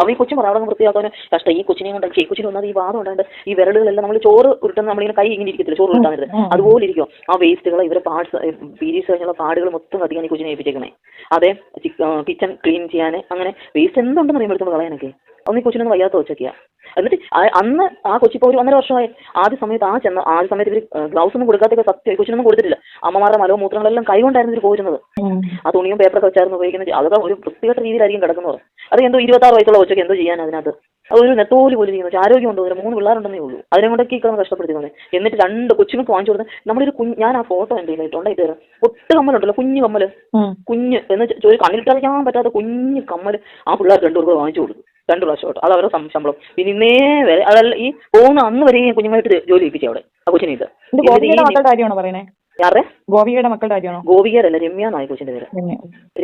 അവർ ഈ കൊച്ചു അവിടെ വൃത്തിയാക്കാനും കഷ്ടം. ഈ കൊച്ചിനെയും കൊണ്ട് ഈ കൊച്ചിന് വന്നാൽ ഈ വാദം ഉണ്ടാണ്ട് ഈ വിരലുകളെല്ലാം നമ്മൾ ചോറ് ഉരുട്ടുന്ന നമ്മളിങ്ങനെ കൈ ഇങ്ങനെ ഇരിക്കത്തില്ല ചോറ് ഉരുട്ടാൻ അതുപോലെ ഇരിക്കും. ആ വേസ്റ്റുകൾ ഇവരെ പാർട്സ് പീരീഡ്സ് കഴിഞ്ഞുള്ള പാടുകൾ മൊത്തം കത്തിക്കാൻ ഈ കൊച്ചിനെ ഏൽപ്പിച്ചേക്കണേ. അതെ കിച്ചൺ ക്ലീൻ ചെയ്യാൻ അങ്ങനെ വേസ്റ്റ് എന്തുണ്ടെന്ന് അറിയുമ്പോഴത്തേക്ക് കളയാനൊക്കെ. അന്ന് ഈ കൊച്ചിനൊന്നും വയ്യാത്ത കൊച്ചൊക്കെയാ. എന്നിട്ട് അന്ന് ആ കൊച്ചിപ്പോ ഒരു ഒന്നര വർഷമായി ആദ്യ സമയത്ത് ആ ചെന്ന ആദ്യ സമയത്ത് ഇവർ ഗ്ലൗസ് ഒന്നും കൊടുക്കാത്തൊക്കെ സത്യം കൊച്ചിനൊന്നും കൊടുത്തിട്ടില്ല. അമ്മമാരുടെ മലവും മൂത്രങ്ങളെല്ലാം കൈ കൊണ്ടായിരുന്നു ഇവർ പോയിരുന്നത് ആ തുണിയും പേപ്പറൊക്കെ വെച്ചായിരുന്നു ഉപയോഗിക്കുന്നത്. അതൊക്കെ ഒരു വൃത്തികെട്ട രീതിയിലായിരിക്കും കിടക്കുന്നത്. അത് എന്തോ ഇരുപത്താറ് വയസ്സുള്ള കൊച്ചൊക്കെ എന്തോ ചെയ്യാൻ അതിനകത്ത്. ഒരു നെത്തോലി പോലും ചെയ്യുന്നത് ആരോഗ്യം ഉണ്ടോ? മൂന്ന് പിള്ളേരുണ്ടെന്നേ ഉള്ളൂ. അതിനെ കൊണ്ടൊക്കെ ഈ കിടന്ന് എന്നിട്ട് രണ്ട് കൊച്ചുങ്ങൾക്ക് വാങ്ങിച്ചു കൊടുത്ത് നമ്മളൊരു കുഞ്ഞ് ഞാൻ ആ ഫോട്ടോ എന്റെ കയ്യിലിട്ടുണ്ട് ഇത് ഒട്ട് കമ്മലുണ്ടല്ലോ കുഞ്ഞു കമ്മൽ. കുഞ്ഞ് എന്ന് കണ്ണിലിട്ടറിയാൻ പറ്റാത്ത കുഞ്ഞു കമ്മൽ ആ പിള്ളേർ രണ്ടു പേർക്ക് വാങ്ങിച്ചു കൊടുത്തു. രണ്ട് പ്രാവശ്യം കേട്ടോ. അത് അവരുടെ ശമ്പളം. പിന്നെ ഇന്നേ വരെ അതല്ല ഈ പോകുന്ന അന്ന് വരെ കുഞ്ഞുമായിട്ട് ജോലി ഏൽപ്പിച്ചു അവിടെ ആ കൊച്ചിനെ ഇത്. കാര്യമാണോ പറയണേ? ആരുടെ ഗോപികയുടെ മക്കളുടെ കാര്യമാണോ? ഗോപികരല്ല രമ്യ എന്നായി കൊച്ചിന്റെ പേര്.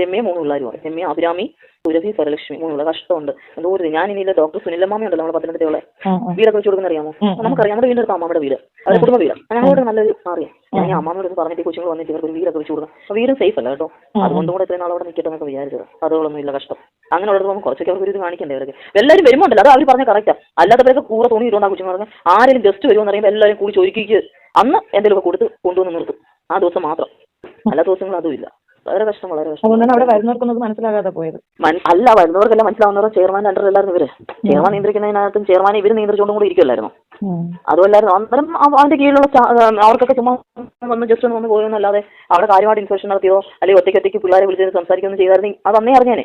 രമ്യ. മൂന്ന് പിള്ളേരുമാണ്. രമ്യ അഭിരാമി സുരഭി സ്വരലക്ഷ്മി മൂന്നുള്ള കഷ്ടമുണ്ട്. എന്തോ ഒരു ഞാൻ ഇനി ഡോക്ടർ സുനിലമ്മാമി ഉണ്ടല്ലോ നമ്മുടെ പത്തനംതിട്ടയുള്ള. വീടൊക്കെ വെച്ച് കൊടുക്കുന്ന അറിയാമോ. നമുക്കറിയാം. നമ്മുടെ വീടിന്റെ അടുത്ത് അമ്മയുടെ വീട് അത് കുടുംബ വീട്. ഞങ്ങളോട് നല്ലൊരു അറിയാം ഞാൻ ഒന്ന് പറഞ്ഞിട്ട് കൊച്ചുകൾ കൊച്ചുങ്ങൾ വന്നിട്ട് ഇവർക്ക് ഒരു വീടൊക്കെ വെച്ച് കൊടുക്കാം. വീടും സേഫ് അല്ല കേട്ടോ. അതുകൊണ്ടും കൂടെ ഇത്രയും നാളോടെ അവിടെ നിൽക്കട്ടെ എന്നൊക്കെ വിചാരിച്ചത്. അതുകൊണ്ടൊന്നും ഇല്ല കഷ്ടം. അങ്ങനെ ഉള്ളത് നമുക്ക് കുറച്ചൊക്കെ അവർക്ക് ഒരു ഇത് കാണിക്കണ്ടേ അവർക്ക് എല്ലാവരും വരുമ്പോണ്ടല്ലോ അത് അവർ പറഞ്ഞ കറക്റ്റാ അല്ലാത്തവരൊക്കെ കൂടെ തോന്നി ആ കൊച്ചുങ്ങൾ പറഞ്ഞാൽ ആരെങ്കിലും ഗസ്റ്റ് വരുമെന്ന് അറിയുമ്പോൾ എല്ലാവരും കൂടി ചൊരുക്കിക്ക്. അന്ന് എന്തെങ്കിലുമൊക്കെ കൊടുത്ത് കൊണ്ടുവന്ന് നിർത്തും. ആ ദിവസം മാത്രം. പല ദിവസങ്ങളും അതും ഇല്ല. വളരെ കഷ്ടം വളരെ കഷ്ടം. അവിടെ വരുന്നവർക്കൊന്നും മനസ്സിലാകാതെ പോയത്. അല്ല വരുന്നവർക്കെല്ലാം മനസ്സിലാവുന്നവർ ചെയർമാൻ അണ്ടർ എല്ലാവരും ഇവർ. ചെയർമാൻ നിയന്ത്രിക്കുന്നതിനകത്തും ചെയർമാനെ ഇവർ നിയന്ത്രിച്ചുകൊണ്ടും കൂടി ഇരിക്കുമല്ലായിരുന്നു. അതുമല്ലായിരുന്നു അന്നേരം അവ- അവന്റെ കീഴിലുള്ള അവർക്കൊക്കെ ചുമ്മാ വന്ന് ജസ്റ്റ് ഒന്ന് വന്ന് പോയെന്നല്ലാതെ അവിടെ കാര്യമായിട്ട് ഇൻസ്പെക്ഷൻ നടത്തിയോ അല്ലെങ്കിൽ ഒറ്റയ്ക്ക് ഒറ്റയ്ക്ക് പിള്ളേരെ വിളിച്ച് സംസാരിക്കുകയൊന്നും ചെയ്തായിരുന്നെങ്കിൽ അത് അന്നേ അറിഞ്ഞേനെ.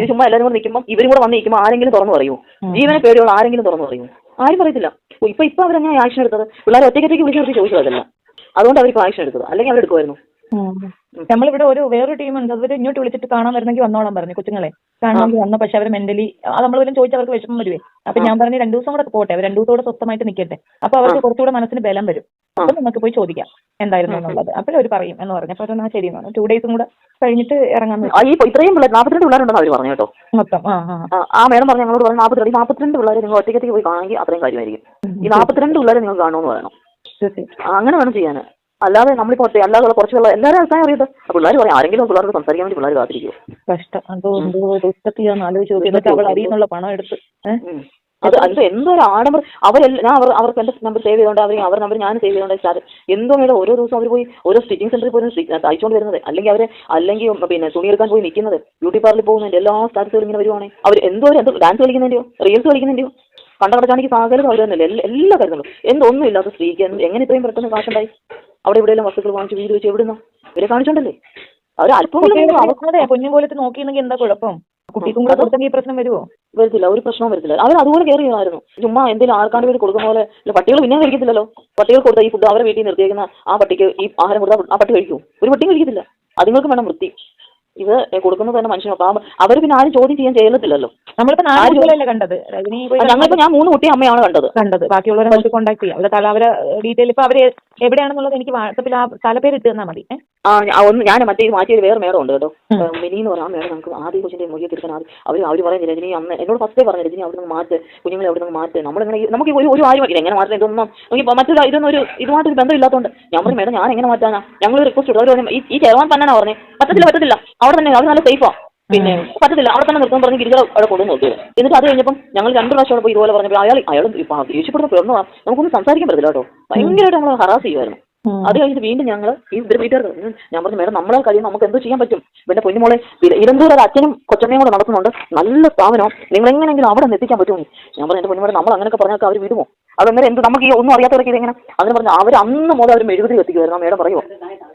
ഇത് ചുമ്മാ എല്ലാവരും കൂടെ നിൽക്കുമ്പോൾ ഇവരും കൂടെ വന്ന് നിൽക്കുമ്പോൾ ആരെങ്കിലും തുറന്നു പറയൂ. ജീവനെ പേടിയുള്ള ആരെങ്കിലും തുറന്നു പറയൂ. ആരും പറയത്തില്ല ഇപ്പൊ ഇപ്പൊ അവരെങ്ങനെ ആക്ഷൻ എടുത്തത്? പിള്ളേർ ഒറ്റയ്ക്ക് ഒറ്റയ്ക്ക് വിളിച്ച് നിർത്തി ചോദിച്ചത് അതല്ല അതുകൊണ്ട് അവർക്ക് ആക്ഷൻ എടുത്തത്. അല്ലെങ്കിൽ അവരെടുക്കുമായിരുന്നു. നമ്മളിവിടെ ഒരു വേറൊരു ടീമുണ്ട്. അവർ ഇങ്ങോട്ട് വിളിച്ചിട്ട് കാണാൻ വരുന്നെങ്കിൽ വന്നോളാൻ പറഞ്ഞു കൊച്ചുങ്ങളെ. കാണണമെങ്കിൽ വന്നു പക്ഷെ അവർ മെന്റലി അത് നമ്മൾ വല്ലതും ചോദിച്ചാൽ അവർക്ക് വിഷമം വരുവേ. അപ്പൊ ഞാൻ പറഞ്ഞു രണ്ടു ദിവസം കൂടെ പോട്ടെ അവർ രണ്ടു ദിവസം കൂടെ സ്വസ്ഥമായിട്ട് നിൽക്കട്ടെ അപ്പൊ അവർക്ക് കുറച്ചുകൂടെ മനസ്സിന് ബലം വരും. അപ്പൊ നമുക്ക് പോയി ചോദിക്കാം എന്തായിരുന്നു എന്നുള്ളത്. അപ്പോൾ അവർ പറയും എന്ന് പറഞ്ഞു. അപ്പൊ എന്നാ ശരി എന്ന് പറഞ്ഞു ടു ഡേയ്സും കൂടെ കഴിഞ്ഞിട്ട് ഇറങ്ങാൻ ആ, ഇത്രയും പിള്ളേർ നാൽപ്പത്തിരണ്ട് പിള്ളേരുണ്ടെന്ന് അവർ പറഞ്ഞു കേട്ടോ. മൊത്തം ആ ആ. ആ, ആ മേഡം പറഞ്ഞു ഞങ്ങളോട് പറഞ്ഞു നാൽപ്പത്തിരണ്ട് പിള്ളേരെ നിങ്ങൾ ഒറ്റയ്ക്ക് പോയി കാണുമെങ്കിൽ അത്രയും കാര്യമായിരിക്കും. ഈ നാൽപ്പത്തിരണ്ട് പിള്ളേരെ നിങ്ങൾ കാണുമെന്ന് പറയണം. അങ്ങനെ വേണം ചെയ്യാൻ അല്ലാതെ നമ്മളിപ്പോ അല്ലാതെ കുറച്ച് പിള്ളേർ എല്ലാവരും അഭിപ്രായം അറിയത് പിള്ളേർ പറയാം ആരെങ്കിലും പിള്ളേർക്ക് സംസാരിക്കാൻ വേണ്ടി പിള്ളേർ കാത്തിരിക്കും കഷ്ടം. അതോ എന്തോ ദുഷ്ടത്തിയാന്ന് ആലോചിച്ച് നോക്കി. എന്നിട്ട് അവൾ അറിയുന്നുള്ള പണം എടുത്ത് അത് അത് എന്തോ ഒരു ആഡംബർ അവരെല്ലാം ഞാൻ അവർ അവർക്ക് എന്റെ നമ്പർ സേവ് ചെയ്തോണ്ട് അവർ അവർ നമ്പർ ഞാൻ സേവ് ചെയ്തോണ്ട് സ്റ്റാർ എന്തോ മേഡം ഓരോ ദിവസം അവർ പോയി ഓരോ സ്റ്റിച്ചിങ് സെന്ററിൽ പോയി തയ്ച്ചുകൊണ്ട് വരുന്നത്. അല്ലെങ്കിൽ അവരെ അല്ലെങ്കിൽ പിന്നെ തുണി എടുക്കാൻ പോയി നിൽക്കുന്നത് ബ്യൂട്ടി പാർലറിൽ പോകുന്നതിന്റെ എല്ലാ സ്റ്റാറ്റസുകൾ ഇങ്ങനെ വരുവാണെങ്കിൽ അവർ എന്തോ ഒരു എന്തോ ഡാൻസ് കളിക്കുന്നതിന്റെയോ? റീൽസ് കളിക്കുന്നതിന്റെയോ? സാഹചര്യം അവർ തന്നെയല്ലേ എല്ലാ കാര്യങ്ങളും. എന്തൊന്നും ഇല്ലാത്ത സ്ത്രീക്ക് എങ്ങനെ ഇത്രയും പെട്ടെന്ന് കാശുണ്ടായി അവിടെ ഇവിടെയെല്ലാം വസ്തുക്കൾ വാങ്ങിച്ച് വീട് വെച്ച് എവിടുന്ന? ഇവരെ കാണിച്ചോണ്ടല്ലേ? അവർ അല്പം കുഞ്ഞു പോലത്തെ നോക്കിയിരുന്നെങ്കിൽ എന്താ കുഴപ്പം? കുട്ടിക്കും കൂടെ കൊടുത്തെങ്കിൽ ഈ പ്രശ്നം വരുമോ വരത്തില്ല. ഒരു പ്രശ്നവും വരത്തില്ല. അവർ അതുപോലെ കയറി ചെയ്യുമായിരുന്നു. ചുമ്മാ എന്തെങ്കിലും ആർക്കാണ്ട് പേര് കൊടുക്കുന്ന പോലെ പട്ടികൾ പിന്നെ കഴിക്കത്തില്ലല്ലോ. പട്ടികൾ കൊടുത്ത ഈ ഫുഡ് അവരെ വീട്ടിൽ നിർത്തിയിരിക്കുന്ന ആ പട്ടിക്ക് ഈ ആഹാരം കൊടുത്താൽ ആ പട്ടി കഴിക്കും. ഒരു പട്ടിയും കഴിക്കത്തില്ല. അതുങ്ങൾക്ക് വേണം വൃത്തി. ഇത് കൊടുക്കുന്നത് തന്നെ മനുഷ്യന് അവർ അവർ പിന്നെ ആരും ചോദ്യം ചെയ്യാൻ ചെയ്യത്തില്ലല്ലോ. നമ്മളിപ്പോ നാല് കുട്ടികളല്ലേ കണ്ടത്? രജനി പോയി ഞങ്ങളിപ്പോൾ ഞാൻ മൂന്ന് കുട്ടി അമ്മയാണ് കണ്ടത്. കണ്ടത്. ബാക്കിയുള്ളവരെ നമുക്ക് കോൺടാക്ട് ചെയ്യാം. അവരെ തല അവരെ ഡീറ്റെയിൽ ഇപ്പൊ അവർ എവിടെയാണെന്നുള്ളത് എനിക്ക് വാട്സപ്പിൽ ആ സ്ഥലപ്പേര് ഇട്ട് തന്നാൽ മതി. ഏ? ആ ഞാ- ഒന്ന് ഞാൻ മറ്റേ മാറ്റിയൊരു വേറെ മേഡം ഉണ്ട് കേട്ടോ. മിനി എന്ന് പറഞ്ഞാൽ ആ മേഡം നമുക്ക് ആദ്യം കൊച്ചിന്റെ മൊഴി തിരുത്താൻ ആദ്യം അവർ അവർ പറയുന്നത് രജനി അന്ന് എന്നോട് ഫസ്റ്റേ പറഞ്ഞു രജനി അവിടെ നിന്ന് മാറ്റ്. കുഞ്ഞുങ്ങളെ അവിടെ നിന്ന് മാറ്റ്. നമ്മളിങ്ങനെ ഈ- നമുക്ക് ഒരു ഒരു കാര്യം അറിയില്ല എങ്ങനെ മാറ്റാൻ ഇതൊന്നും നമുക്ക് മറ്റൊരു ഇതൊന്നും ഒരു ഇതുമായിട്ടൊരു ബന്ധം ഇല്ലാത്തതുകൊണ്ട് ഞാൻ പറഞ്ഞു മേഡം ഞാൻ എങ്ങനെ മാറ്റാനാ? ഞങ്ങൾ റിക്വസ്റ്റ് ഇട്ടു അവർ പറഞ്ഞു ഈ ഈ ചെയർമാൻ തന്നെയാണ് പറഞ്ഞത് പറ്റത്തില്ല പറ്റത്തില്ല. അവിടെ തന്നെ അവർ നല്ല സേഫാ പിന്നെ പറ്റത്തില്ല. അവിടെ തന്നെ നിർത്താൻ പറഞ്ഞ് ഗിരിജ അവിടെ കൊണ്ടു നോക്കിയത് എന്നിട്ട് അത് കഴിഞ്ഞപ്പം ഞങ്ങൾ രണ്ട് പ്രാവശ്യം അവിടെ പോയി ഇതുപോലെ പറഞ്ഞപ്പോൾ അയാൾ അയാൾ ദേഷ്യപ്പെടുന്ന പെണ്ണോ നമുക്കൊന്നും സംസാരിക്കാൻ പറ്റില്ല കേട്ടോ. ഭയങ്കരമായിട്ട് നമ്മൾ ഹറാസ് ചെയ്യുമായിരുന്നു. അത് കഴിഞ്ഞിട്ട് വീണ്ടും ഞങ്ങൾ ഈ ഇവർ വീട്ടുകാർ ഞാൻ പറഞ്ഞു മേഡം നമ്മളെ കഴിയും നമുക്ക് എന്തോ ചെയ്യാൻ പറ്റും? പിന്നെ പൊന്നുമോളെ ഇര- ഇരന്തൂർ ഒരു അച്ഛനും കൊച്ചമ്മയും കൂടെ നടക്കുന്നുണ്ട് നല്ല സ്ഥാപനം നിങ്ങൾ എങ്ങനെയെങ്കിലും അവിടെ നിന്ന് എത്തിക്കാൻ പറ്റുമോ ഞാൻ പറഞ്ഞു എന്റെ പൊന്നുമോളെ നമ്മൾ അങ്ങനെയൊക്കെ പറഞ്ഞാൽ അവർ വിടുമോ? അതെങ്ങനെ എന്ത് നമുക്ക് ഈ ഒന്നും അറിയാത്തവരൊക്കെ ഇതെങ്ങനെ? അതിന് പറഞ്ഞു അവർ അന്ന് മുതൽ അവർ മെഴുകുതിരി എത്തിക്കുമായിരുന്നു മേഡം പറയുമോ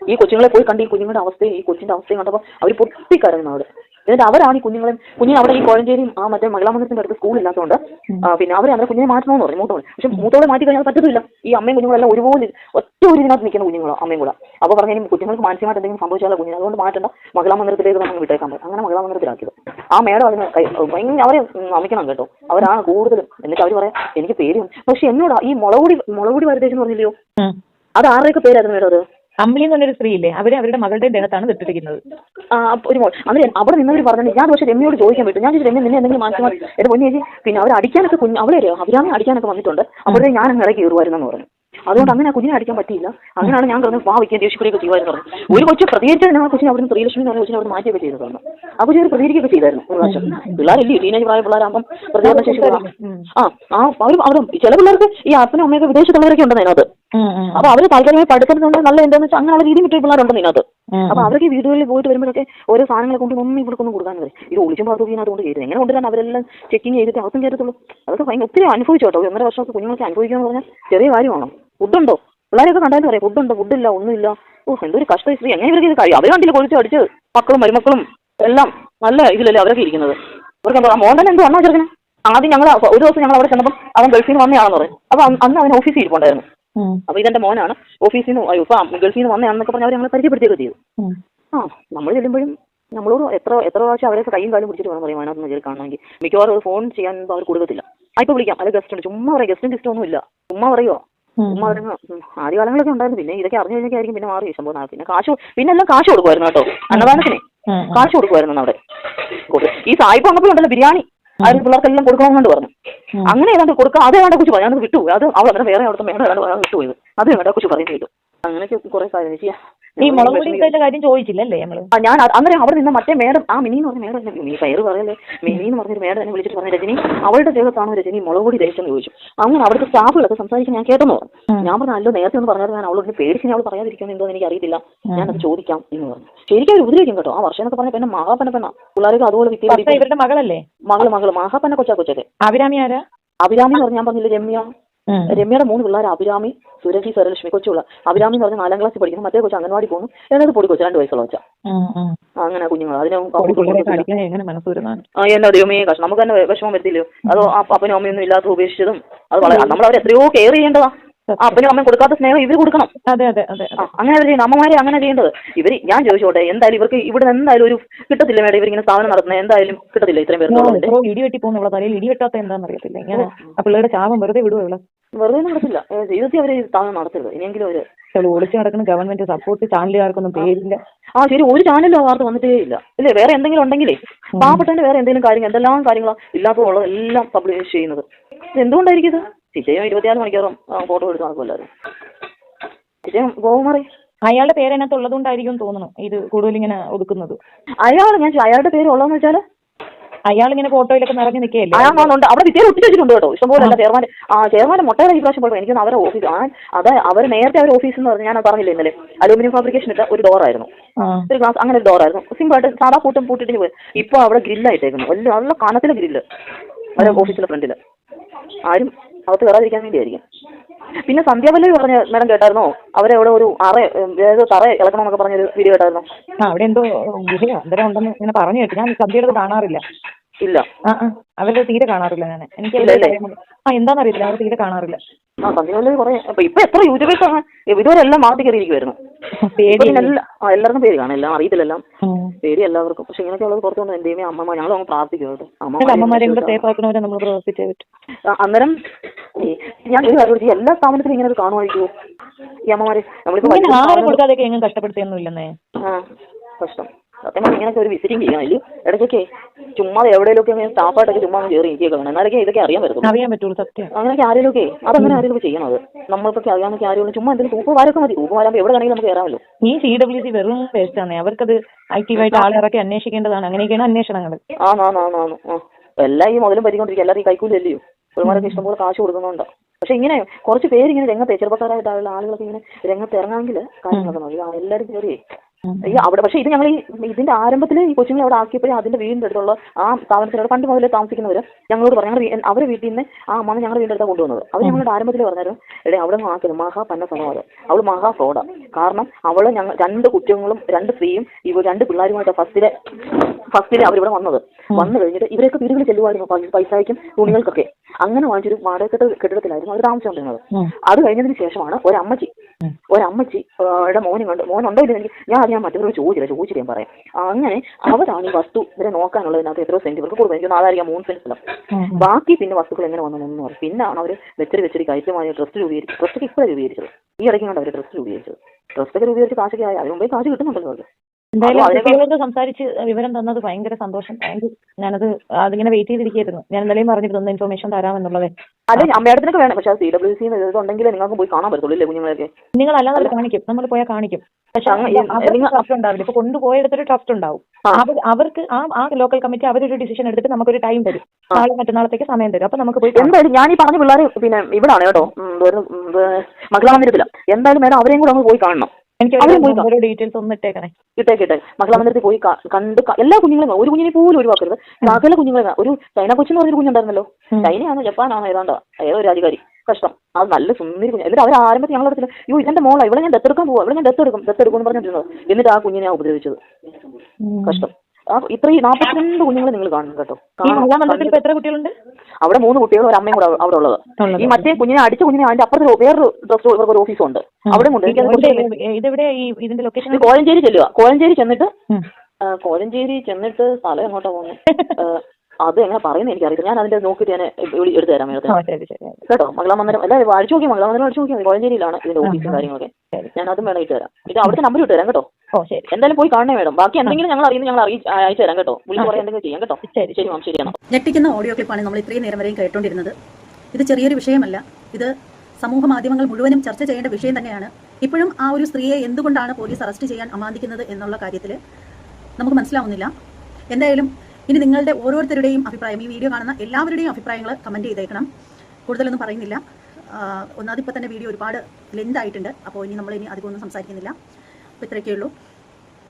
ഈ കൊച്ചുങ്ങളെ പോയി കണ്ട് ഈ കുഞ്ഞുങ്ങളുടെ അവസ്ഥയും ഈ കൊച്ചിന്റെ അവസ്ഥയും കണ്ടപ്പോൾ അവർ പൊട്ടിക്കരഞ്ഞു അവിടെ. എന്നിട്ട് അവരാണ് ഈ കുഞ്ഞുങ്ങളെ കുഞ്ഞിനെ അവിടെ ഈ കോഴഞ്ചേരി ആ മറ്റേ മഹിളാ മന്ദിരത്തിന്റെ അടുത്ത് സ്കൂളില്ലാത്തതുകൊണ്ട് ഇല്ലാത്തതുകൊണ്ട് പിന്നെ അവരെ അങ്ങനെ കുഞ്ഞിനെ മാറ്റണമെന്ന് പറഞ്ഞു മൂത്തോളെ. പക്ഷെ മൂത്തോളെ മാറ്റി കഴിഞ്ഞാൽ പറ്റത്തില്ല ഈ അമ്മയും കുഞ്ഞുങ്ങളെല്ലാം ഒരുപോലെ ഒറ്റ ഒരു ഇതിനകത്ത് നിൽക്കുന്ന കുഞ്ഞുങ്ങളോ അമ്മയും കൂടെ. അപ്പോൾ പറഞ്ഞു കുഞ്ഞുങ്ങൾക്ക് മാനസികമായിട്ട് എന്തെങ്കിലും സംഭവിച്ചാലോ കുഞ്ഞിനെ. അതുകൊണ്ട് മാറ്റണ്ട. മഹിളാ മന്ദിരത്തിലേക്ക് നമുക്ക് വിട്ടേക്കാൻ പറ്റും അങ്ങനെ മഹിളാ മന്ദിരത്തിലാക്കിയത് ആ മേഡം അതിന് ഭയങ്കര അവരെ നമിക്കണം കേട്ടോ. അവരാണ് കൂടുതലും. എന്നിട്ട് അവർ പറയാ എനിക്ക് പേരും പക്ഷെ എന്നോടാ ഈ മുളകുടി മുളകുടി വരുത്തേച്ചെന്ന് പറഞ്ഞില്ലയോ? അത് ആരുടെയൊക്കെ പേരായിരുന്നു മേഡം അത്? അമ്പിളി എന്ന് പറഞ്ഞൊരു സ്ത്രീ ഇല്ലേ അവർ അവരുടെ മകളുടെ ദേഹത്താണ് വിട്ടിരിക്കുന്നത് ആ, അപ്പൊ ഒരു മോൾ അന്ന് അവിടെ നിന്നവർ പറഞ്ഞു ഞാൻ പക്ഷേ രമ്യയോട് ചോദിക്കാൻ പറ്റും. ഞാൻ ചോദിച്ചു രമ്യ നിന്നെ എന്തെങ്കിലും മാറ്റി മാറ്റി എന്റെ പൊന്നു ചേച്ചി പിന്നെ അവർ അടിക്കാനൊക്കെ കുഞ്ഞ് അവളെ അറിയോ അഭിരാമി അടിക്കാനൊക്കെ വന്നിട്ടുണ്ട്. അപ്പോഴേ ഞാൻ അങ്ങ് ഇടയ്ക്ക് കയറുമായിരുന്നെന്ന് പറഞ്ഞു. അതുകൊണ്ട് അങ്ങനെ ആ കുഞ്ഞിനെ അടിക്കാൻ പറ്റിയില്ല. അങ്ങനെയാണ് ഞാൻ പറഞ്ഞു വാ വയ്ക്കാൻ ദേഷ്യപ്പെടുകയൊക്കെ ചെയ്യുമായിരുന്നു പറഞ്ഞു. ഒരു കൊച്ചു പ്രതികരിച്ചാൽ ഞങ്ങൾ കൊച്ചിനെ അവിടുന്ന് ശ്രീലക്ഷ്മി എന്ന് പറഞ്ഞ കൊച്ചിനെ അവിടെ മാറ്റിയൊക്കെ ചെയ്തു തന്നു ആ കുഞ്ഞിനെ പ്രതികരിക്കുകയൊക്കെ ചെയ്തായിരുന്നു ഒരു പ്രാവശ്യം. പിള്ളേരല്ലേ ടീനേജ് പ്രായ പിള്ളേരാകുമ്പം പ്രതികരണ ശേഷി കുറവാ. ആ ആ അവർ അവർ ചില പിള്ളേർക്ക് ഈ അപ്പനും അമ്മയൊക്കെ വിദേശത്തുള്ളവരൊക്കെ ഉണ്ടെന്ന് അതിനകത്ത്. ഉം, ഉം, അപ്പൊ അവർ താല്പര്യമായി പഠിക്കുന്നുണ്ട് നല്ല എന്താണെന്ന് വെച്ചാൽ അങ്ങനെയുള്ള രീതി കിട്ടിയ പിള്ളേരുണ്ട് ഇതിനകത്ത്. അപ്പൊ അവർക്ക് വീടുകളിൽ പോയിട്ട് വരുമ്പോഴൊക്കെ ഓരോ സാധനങ്ങളെ കൊണ്ട് ഒന്നും ഇവർക്കൊന്നും കൊടുക്കാൻ വരും ഇത് ഒളിച്ചും പാത്തൂക്കിനകത്ത് കൊണ്ട് കയറി എങ്ങനെ കൊണ്ടുവരാൻ അവരെല്ലാം ചെക്കിങ് ചെയ്തിട്ട് അകത്തും കയറത്തുള്ളൂ അതൊക്കെ ഭയങ്കര ഒത്തിരി അനുഭവിച്ചു കേട്ടോ ഒന്നര വർഷമൊക്കെ കുഞ്ഞുങ്ങൾക്ക് അനുഭവിക്കുക എന്ന് പറഞ്ഞാൽ ചെറിയ കാര്യമാണോ ഫുഡുണ്ടോ? പിള്ളേരൊക്കെ കണ്ടാലും പറയാം ഫുഡുണ്ടോ? ഫുഡില്ല ഒന്നുമില്ല. ഓ എന്തൊരു കഷ്ട സ്ത്രീ. എങ്ങനെ ഇവർക്ക് ഇത് കഴിയും? അവർ കണ്ടില്ല കൊഴിച്ച് അടിച്ച് മക്കളും മരുമക്കളും എല്ലാം നല്ല ഇതിലല്ലേ അവരൊക്കെ ഇരിക്കുന്നത്? അവർക്ക് എന്താ മോണ്ടൻ എന്തോ അണ്ണാ ചെറുക്കനെ? ആദ്യം ഞങ്ങൾ ഒരു ദിവസം ഞങ്ങൾ അവിടെ ചെന്നപ്പോൾ അവൻ ഗൾഫിൽ നിന്ന് വന്നയാണെന്ന് പറയും. അപ്പൊ അന്ന് അവൻ ഓഫീസിൽ ഇരിപ്പുണ്ടായിരുന്നു. അപ്പൊ ഇതെന്റെ മോനാണ്. ഓഫീസിൽ നിന്ന് അയ്യോ ഇപ്പം ഗൾഫിൽ നിന്ന് വന്നയാണെന്നൊക്കെ പറഞ്ഞ് അവർ ഞങ്ങളെ പരിചയപ്പെടുത്തിയൊക്കെ ചെയ്തു. ആ നമ്മൾ ചെല്ലുമ്പോഴും നമ്മളോട് എത്ര എത്ര പ്രാവശ്യം അവരെ കൈയും കാലും പിടിച്ചിട്ട് വേണം പറയും അതിനകത്ത് കയറി കാണണമെങ്കിൽ. മിക്കവാറും ഫോൺ ചെയ്യാൻ അവർ കൊടുക്കത്തില്ല. ഇപ്പോൾ വിളിക്കാം. അല്ല ഗസ്റ്റ് ഉണ്ട്. ചുമ്മാ പറയാം. ഗസ്റ്റും ഗസ്റ്റും ഒന്നും ഇല്ല ചുമ്മാ പറയുമോ. ചുമ്മാ പറയുന്ന ആദ്യ കാലങ്ങളൊക്കെ ഉണ്ടായിരുന്നു. പിന്നെ ഇതൊക്കെ അറിഞ്ഞു കഴിഞ്ഞാൽ പിന്നെ മാറി. സംഭവം പിന്നെ കാശ് പിന്നെ എല്ലാം കാശ് കൊടുക്കുമായിരുന്നു കേട്ടോ. അന്നദാനത്തിന്. കാശ് കൊടുക്കുമായിരുന്നു അവിടെ. ഈ സായിപ്പ് വന്നപ്പോഴുണ്ടല്ലോ ബിരിയാണി. ആരും പിള്ളേർക്കെല്ലാം കൊടുക്കണമെന്നുണ്ട് പറഞ്ഞു. അങ്ങനെ ഏതാണ്ട് കൊടുക്കാം അതേ വേണ്ട കുറിച്ച് പറഞ്ഞു. വിട്ടു അത് അവൾ അങ്ങനെ വേറെ അവിടുത്തെ മേഡം ഏതാണ്ട് വിട്ടുപോയത് അത് വേണ്ട കുറിച്ച് പറയുന്നത് അങ്ങനെയൊക്കെ കുറെ കാര്യങ്ങൾ ചെയ്യാം. ഈ മുളക് പൊടിയുടെ കാര്യം ചോദിച്ചില്ലല്ലേ നമ്മൾ ആ ഞാൻ അത് അന്നേരം അവിടെ നിന്ന് മറ്റേ മേഡം ആ മിനി എന്ന് പറഞ്ഞ മേഡം എന്നെ നീ പേര് പറയല്ലേ? മിനി എന്ന് പറഞ്ഞൊരു മേഡം തന്നെ വിളിച്ചിട്ട് പറഞ്ഞു രജനി അവളുടെ ദേഹത്താണോ രജനി മുളക് പൊടി ദേശം ചോദിച്ചു. അങ്ങനെ അവിടുത്തെ സ്റ്റാഫുകളൊക്കെ സംസാരിക്കാൻ ഞാൻ കേട്ടെന്ന് പറഞ്ഞു. ഞാൻ പറഞ്ഞു അല്ലോ നേരത്തെ ഒന്ന് പറഞ്ഞാൽ ഞാൻ അവളോട് പേടിച്ച് ഞാൻ അവൾ പറയാതിരിക്കുമെന്ന് എന്തോ എനിക്ക് അറിയത്തില്ല ഞാനത് ചോദിക്കാം എന്ന് പറഞ്ഞു. ശരിക്കും അവർ ഉപദ്രവിക്കും കേട്ടോ. ആ വർഷം എന്നൊക്കെ പറഞ്ഞ പിന്നെ മഹാപ്പന പെണ്ണ. പിള്ളേർക്ക് അതുപോലെ വിദ്യ ഇവരുടെ മകളല്ലേ? മകൾ മകൾ മഹാപ്പന കൊച്ചാ കൊച്ചത് അഭിരാമി ആരാ? അഭിരാമി എന്ന് പറഞ്ഞാൽ ഞാൻ പറഞ്ഞില്ല രമ്യ. രമ്യയുടെ മൂന്ന് പിള്ളേർ അഭിരാമി സുരഭി സരലക്ഷ്മി കൊച്ചുള്ള അഭിരാമി എന്ന് പറഞ്ഞാൽ നാലാം ക്ലാസ്സിൽ പഠിക്കുന്നു. മറ്റേ കൊച്ചു അംഗൻവാടി പോകുന്നു. എന്നത് പൊടി കൊച്ചു രണ്ട് വയസ്സുള്ള ഉം. അങ്ങനെ കുഞ്ഞുങ്ങൾ അതിനെ ദൈവമേ കഷ്ടം നമുക്ക് തന്നെ വിഷമം വരത്തില്ലയോ? അതോ അപ്പനും അമ്മയൊന്നും ഇല്ലാത്ത ഉപേക്ഷിച്ചതും? അത് വളരെ നമ്മൾ അവർ എത്രയോ കെയർ ചെയ്യേണ്ടതാ. അപ്പനും അമ്മയും കൊടുക്കാത്ത സ്നേഹം ഇവർ കൊടുക്കണം. അതെ അതെ അതെ അങ്ങനെ അവർ ചെയ്യുന്നത് അമ്മമാരെ അങ്ങനെ ചെയ്യേണ്ടത്? ഇവർ ഞാൻ ചോദിച്ചോട്ടെ എന്തായാലും ഇവർക്ക് ഇവിടെ എന്തായാലും ഒരു കിട്ടത്തില്ല മേഡം ഇവരിങ്ങനെ സ്ഥാപനം നടത്തുന്നത്. എന്തായാലും കിട്ടത്തില്ല ഇത്രയും പേർക്ക് എത്രയോ ഇടി വെട്ടി പോകുന്ന ഇവിടെ തലയിൽ ഇടി വെട്ടാത്ത എന്താണെന്ന് അറിയത്തില്ല. ഇങ്ങനെ ആ പിള്ളേരുടെ ശാപം വെറുതെ വിടുവോ ഇവിടെ വെറുതെ നടത്തില്ല. ജീവിതത്തിൽ അവർ സ്ഥാപനം നടത്തരുത്. ഇനിയെങ്കിലും അവർ ഒളിച്ചു നടക്കുന്ന ഗവൺമെന്റ് സപ്പോർട്ട് ചാനലുകാർക്കൊന്നും പേരില്ല. ആ ശരി ഒരു ചാനലും ആ വാർത്ത വന്നിട്ടേ ഇല്ല. ഇല്ലേ വേറെ എന്തെങ്കിലും ഉണ്ടെങ്കിലേ പാവപ്പെട്ടതിന്റെ വേറെ എന്തെങ്കിലും കാര്യങ്ങൾ എന്തെല്ലാം കാര്യങ്ങളാ ഇല്ലാത്തതുള്ളത് എല്ലാം പബ്ലിഷ് ചെയ്യുന്നത്. എന്തുകൊണ്ടായിരിക്കും ഇത്? ചിറ്റയും ഇരുപത്തിനാല് മണിക്കൂറും ഫോട്ടോ എടുത്ത് നടക്കുമല്ലായിരുന്നു ചിറ്റയും ഗോകുമാറി അയാളുടെ പേര് അതിനകത്ത് ഉള്ളതുകൊണ്ടായിരിക്കും തോന്നുന്നു ഇത് കൂടുതൽ ഇങ്ങനെ ഒതുക്കുന്നത്. അയാൾ ഞാൻ അയാളുടെ പേര് ഉള്ളതെന്ന് വെച്ചാൽ അയാൾ ഇങ്ങനെ ഫോട്ടോയിലൊക്കെ നിറഞ്ഞു നിൽക്കുകയല്ലേ? അയാളുണ്ട് അവിടെ വിദ്യയിൽ ഒട്ടിച്ചിട്ടുണ്ട് കേട്ടോ. ഇഷ്ടംപോലെ അല്ല ചെയർമാൻ ആ ചെയർമാന്റെ മുട്ടയുടെ ഈ പ്രാവശ്യം എനിക്ക് അവരെ ഓഫീസ് ആ അത് അവർ നേരത്തെ അവർ ഓഫീസ് എന്ന് പറഞ്ഞു ഞാൻ പറഞ്ഞില്ല ഇന്നലെ? അലൂമിനിയം ഫാബ്രിക്കേഷൻ ഇട്ട ഒരു ഡോറായിരുന്നു ഒരു ഗ്ലാസ് അങ്ങനെ ഒരു ഡോറായിരുന്നു സിമ്പിൾ ആയിട്ട് സാധാ കൂട്ടും പൂട്ടിട്ട് പോയി. ഇപ്പോൾ അവിടെ ഗ്രില്ലായിട്ടേക്കുന്നു വലിയ നല്ല കനത്തിലെ ഗ്രില്ല് അവരുടെ ഓഫീസിലെ ഫ്രണ്ടിൽ ആരും അകത്ത് കയറാതിരിക്കാൻ വേണ്ടിയായിരിക്കും. പിന്നെ സന്ധ്യാപല്ലവി പറഞ്ഞ മേഡം കേട്ടായിരുന്നോ? അവരെ അവിടെ ഒരു അറ ഏതോ തറ ഇളക്കണമെന്നൊക്കെ പറഞ്ഞൊരു വീഡിയോ കേട്ടായിരുന്നോ? അവിടെ എന്തോ ഗുഹയോ ഉണ്ടെന്ന് ഇങ്ങനെ പറഞ്ഞു കേട്ടു. ഞാൻ സന്ധ്യയുടെ കാണാറില്ല. ഇല്ല. ആ ആ. അവരുടെ തീരെ കാണാറില്ല ഞാൻ എനിക്ക് ഇല്ലേ? ആ എന്താണെന്നറിയില്ല അവരെ തീരെ കാണാറില്ല. ആ സന്ധ്യാപല്ലവി കുറേ അപ്പൊ ഇപ്പൊ എത്ര യൂട്യൂബേഴ്സ് ആണ്? ഇതുവരെ എല്ലാം മാറ്റി കയറിയിരിക്കുമായിരുന്നു പേടി എല്ലാവർക്കും പേര് കാണാം. എല്ലാം അറിയത്തില്ല എല്ലാം. ഉം. പേര് എല്ലാവർക്കും. പക്ഷെ ഇങ്ങനെയൊക്കെ ഉള്ളത് പുറത്തുകൊണ്ട് എന്റെ ദൈവമേ അമ്മമ്മ ഞങ്ങൾ അങ്ങ് പ്രാർത്ഥിക്കും കേട്ടോ. അമ്മമാരെ കൂടെ അമ്മമാരെ സേഫ് ആക്കണവരെ നമ്മൾ പ്രവർത്തിച്ചേ പറ്റും. ആ, അന്നേരം ഈ ഞാൻ ഒരു കാര്യം ചോദിച്ചു, എല്ലാ സ്ഥാപനത്തിലും ഇങ്ങനെ ഒരു കാണുമായിരിക്കുമോ ഈ അമ്മമാരെ? നമ്മളിപ്പോ ഇങ്ങനെ വലിയ ആഹാരം സാധനം- കൊടുക്കാതെയൊക്കെ എങ്ങും കഷ്ടപ്പെടുത്തിയൊന്നും ഇല്ലെന്നേ ആ കഷ്ടം. സത്യം പറഞ്ഞാൽ ഇങ്ങനെയൊക്കെ ഒരു വിസിറ്റിംഗ് ചെയ്യണം ഇല്ല ഇടയ്ക്കൊക്കെ ചുമ്മാ എവിടെയൊക്കെ ഇങ്ങനെ സ്റ്റാഫായിട്ടൊക്കെ ചുമ്മാ കയറി ഇരിക്കുക എന്നാലൊക്കെ ഇതൊക്കെ അറിയാൻ പറ്റും അറിയാൻ പറ്റുള്ളൂ സത്യം. അങ്ങനെയൊക്കെ ആരെങ്കിലുമൊക്കെ അതങ്ങനെ ആരെങ്കിലും ചെയ്യണത് നമ്മൾക്കൊക്കെ അറിയാമെന്നൊക്കെ ആരെങ്കിലും ചുമ്മാ എന്തെങ്കിലും തൂപ്പ് വാരൊക്കെ മതി. തൂപ്പ് വാരാകുമ്പോൾ എവിടെ വേണമെങ്കിലും നമുക്ക് കയറാമല്ലോ. ഈ സി ഡബ്ല്യു സി വെറും വേസ്റ്റാണ് അവർക്കത് ആക്റ്റീവായിട്ട് ആളിറക്കി അന്വേഷിക്കേണ്ടതാണ്. അങ്ങനെയൊക്കെയാണ് അന്വേഷണങ്ങൾ ആ. ആ എല്ലാം ഈ മുതലും പരിക്കൊണ്ടിരിക്കും. എല്ലാവരും കൈക്കൂലി അല്ലയോ ഒരുമാരൊക്കെ ഇഷ്ടംപോലെ കാശ് കൊടുക്കുന്നുണ്ട്. പക്ഷെ ഇങ്ങനെ കുറച്ച് പേര് ഇങ്ങനെ രംഗത്തെ ചെറുപ്പക്കാരായിട്ടുള്ള ആളുകളൊക്കെ ഇങ്ങനെ രംഗത്ത് ഇറങ്ങാമെങ്കിൽ കാര്യങ്ങളൊക്കെ നോക്കി ആ, എല്ലാവരും കയറി അവിടെ പക്ഷേ ഇത് ഞങ്ങൾ ഈ ഇതിന്റെ ആരംഭത്തിൽ ഈ കൊച്ചുങ്ങളെ അവിടെ ആക്കിയപ്പോഴേ അതിന്റെ വീടിന്റെ അടുത്തുള്ള ആ സ്ഥാപനത്തിനോട് പണ്ട് മുതലേ താമസിക്കുന്നവർ ഞങ്ങളോട് പറഞ്ഞു ഞങ്ങൾ അവരെ വീട്ടിൽ നിന്ന് ആ അമ്മ ഞങ്ങളുടെ വീടിന്റെ അടുത്താണ് കൊണ്ടുവന്നത്. അവർ ഞങ്ങളുടെ ആരംഭത്തിൽ പറഞ്ഞാലും എടേ അവിടെ നിന്ന് ആക്കരുത് മഹാ പന്ന സമാധാനം അവൾ മഹാ ഫ്രോഡാ കാരണം അവൾ ഞങ്ങൾ രണ്ട് കുറ്റങ്ങളും രണ്ട് സ്ത്രീയും ഇവ രണ്ട് പിള്ളേരുമായിട്ട് ഫസ്റ്റിലെ ഫസ്റ്റിലെ അവരിവിടെ വന്നത്. വന്നു കഴിഞ്ഞിട്ട് ഇവരൊക്കെ വീടുകളിൽ ചെല്ലുമായിരുന്നു പൈസയ്ക്കും തുണികൾക്കൊക്കെ. അങ്ങനെ വാങ്ങിച്ചൊരു വാടകക്കെട്ട് കെട്ടിടത്തിലായിരുന്നു അവർ താമസിച്ചുകൊണ്ടിരുന്നത്. അത് കഴിഞ്ഞതിന് ശേഷമാണ് ഒരമ്മച്ചി ഒരമ്മച്ചി മോനും കണ്ട്. മോനുണ്ടോ ഇല്ല എനിക്ക് ഞാൻ ഞാൻ മറ്റവരോട് ചോദിച്ചില്ല ചോദിച്ചിട്ട് ഞാൻ പറയാം. അങ്ങനെ അവരാണ് ഈ വസ്തു ഇവരെ നോക്കാനുള്ളതിനകത്ത് എത്ര സെന്റ് ഇവർക്ക് കൊടുക്കും എനിക്ക് നാലായിരിക്കാം മൂന്ന് സെന്റ് സ്ഥലം ബാക്കി പിന്നെ വസ്തുക്കൾ എങ്ങനെ വന്നു പറയും. പിന്നാണ് അവർ വെച്ചടി വെച്ചടി കയറ്റമായി ട്രസ്റ്റ് രൂപീകരിച്ചത് ട്രസ്റ്റ് ഇപ്പോഴാണ് രൂപീകരിച്ചത്. ഈ ഇടയ്ക്കാണ് അവർ ട്രസ്റ്റ് രൂപീകരിച്ചത്. ട്രസ്റ്റൊക്കെ രൂപീകരിച്ച് കാശൊക്കെ ആയി. അതിന് മുമ്പേ കാശ് കിട്ടുന്നുണ്ടല്ലോ അവർക്ക്. എന്തായാലും കുട്ടികളോട് സംസാരിച്ച് വിവരം തന്നത് ഭയങ്കര സന്തോഷം. ഞാനത് അതിങ്ങനെ വെയിറ്റ് ചെയ്തിരിക്കുകയായിരുന്നു. ഞാൻ എന്തായാലും പറഞ്ഞിട്ട് ഒന്ന് ഇൻഫർമേഷൻ തരാമെന്നുള്ളത് അതെ അമ്മയടത്തിനൊക്കെ വേണം. പക്ഷേ സി ഡബ്ല്യു സി ഇതുണ്ടെങ്കിൽ നിങ്ങൾക്ക് പോയി കാണാൻ പറ്റുള്ളൂ ഇല്ലേ കുഞ്ഞുങ്ങളെയൊക്കെ? നിങ്ങൾ അല്ലാതെ കാണിക്കും. നമ്മൾ പോയാൽ കാണിക്കും. പക്ഷെ ട്രസ്റ്റ് ഉണ്ടാവില്ല. ഇപ്പൊ കൊണ്ടുപോയെടുത്തൊരു ട്രസ്റ്റ് ഉണ്ടാവും. അവർക്ക് ആ ആ ലോക്കൽ കമ്മിറ്റി അവരൊരു ഡിസിഷൻ എടുത്തിട്ട് നമുക്കൊരു ടൈം തരും. നാളെ മറ്റന്നാളത്തേക്ക് സമയം തരും. അപ്പൊ നമുക്ക് പോയി എന്തായാലും ഞാൻ ഈ പറഞ്ഞ പിള്ളേർ പിന്നെ ഇവിടാണ് കേട്ടോ. മകളാമരത്തില്ല എന്തായാലും മേഡം അവരെയും കൂടെ അങ്ങ് പോയി കാണണം. എനിക്ക് ഡീറ്റെയിൽസ് ഒന്ന് ഇട്ടേക്കണേ. ഇട്ടേക്കിട്ടെ മഹിളാ മന്ദിരത്തിൽ പോയി കണ്ട് എല്ലാ കുഞ്ഞുങ്ങളും ഒരു കുഞ്ഞിനെ പോലും ഒഴിവാക്കരുത്. സകല കുഞ്ഞുങ്ങളെ ഒരു ചൈന കൊച്ചെന്ന് പറഞ്ഞൊരു കുഞ്ഞുണ്ടായിരുന്നല്ലോ. ചൈനയാണോ ജപ്പാനാണോ ഏതാണ്ടോ. ഏതോ ഒരു രാജകാരി കഷ്ടം. അത് നല്ല സുന്ദരി കുഞ്ഞ്. എന്നിട്ട് അവർ ആരംഭത്തിൽ ഞങ്ങളുടെ അടുത്തില്ല അയ്യോ ഇതെന്റെ മോളാ ഇവിടെ ഞാൻ ദത്തെടുക്കാൻ പോവാ ഇവിടെ ഞാൻ ദത്തെടുക്കും ദത്തെടുക്കും എന്ന് പറഞ്ഞിരുന്നത് എന്നിട്ട് ആ കുഞ്ഞിനെ ഉപദ്രവിച്ചത്. കഷ്ടം. ഇത്രയും നാൽപ്പത്തിരണ്ട് കുഞ്ഞുങ്ങളെ നിങ്ങൾ കാണും കേട്ടോ. ഈ മന്ദിരത്തിൽ ഇപ്പൊ എത്ര കുട്ടികളുണ്ട്? അവിടെ മൂന്ന് കുട്ടികളും ഒരു അമ്മയും കൂടെ അവിടെ ഉള്ളത്. ഈ മറ്റേ കുഞ്ഞിനെ അടിച്ച കുഞ്ഞിനെ അതിന്റെ അപ്പുറത്ത് വേറൊരു ഡ്രസ് ഇവർക്ക് ഒരു ഓഫീസുണ്ട് അവിടെ കൊണ്ട് കോഴഞ്ചേരി ചെല്ലുക കോഴഞ്ചേരി ചെന്നിട്ട്. കോഴഞ്ചേരി ചെന്നിട്ട് സ്ഥലം എങ്ങോട്ടാ പോകുന്നത് അത് എങ്ങനെ പറയുന്നത് എനിക്കറിയില്ല ഞാൻ അതിന്റെ നോക്കിയിട്ട് ഞാൻ എടുത്തു തരാം മേഡത്തിന്. ശരി ശരി. കേട്ടോ? മംഗള മന്ദിരം അല്ല അടിച്ചു നോക്കി മംഗള മന്ദിരം അടിച്ചു നോക്കി. കോഴഞ്ചേരിയിലാണ് ഇതിന്റെ ഓഫീസും. കാര്യങ്ങളൊക്കെ. ഞാൻ അതും വേണം ഇട്ട് തരാം. ഇത് അവിടുത്തെ നമ്പർ ഇട്ട് തരാം കേട്ടോ. ഓ ശരി. എന്തായാലും പോയി കാണണേ മേഡം. ബാക്കി എന്തെങ്കിലും ഞങ്ങൾ അറിയുന്നത് ഞങ്ങൾ അയച്ചു തരാം കേട്ടോ. വിളിച്ച് പറയാൻ എന്തെങ്കിലും ചെയ്യാം കേട്ടോ. ശരി. ശരി. മാം ശരിയാണ് ഞെട്ടിക്കുന്ന ഓഡിയോ ക്ലിപ്പാണ് നമ്മൾ ഇത്രയും നേരം വരെയും കേട്ടോണ്ടിരുന്നത്. ഇത് ചെറിയൊരു വിഷയമല്ല. ഇത് സമൂഹ മാധ്യമങ്ങൾ മുഴുവനും ചർച്ച ചെയ്യേണ്ട വിഷയം തന്നെയാണ്. ഇപ്പോഴും ആ ഒരു സ്ത്രീയെ എന്തുകൊണ്ടാണ് പോലീസ് അറസ്റ്റ് ചെയ്യാൻ അമാന്തിക്കുന്നത് എന്നുള്ള കാര്യത്തിൽ നമുക്ക് മനസ്സിലാവുന്നില്ല. എന്തായാലും ഇനി നിങ്ങളുടെ ഓരോരുത്തരുടെയും അഭിപ്രായം ഈ വീഡിയോ കാണുന്ന എല്ലാവരുടെയും അഭിപ്രായങ്ങൾ കമന്റ് ചെയ്തേക്കണം. കൂടുതലൊന്നും പറയുന്നില്ല. ഒന്നാമതിപ്പോൾ തന്നെ വീഡിയോ ഒരുപാട് ലെന്ത് ആയിട്ടുണ്ട്. അപ്പോൾ ഇനി നമ്മൾ ഇനി അധികമൊന്നും സംസാരിക്കുന്നില്ല. അപ്പോൾ ഇത്രയൊക്കെ ഉള്ളൂ.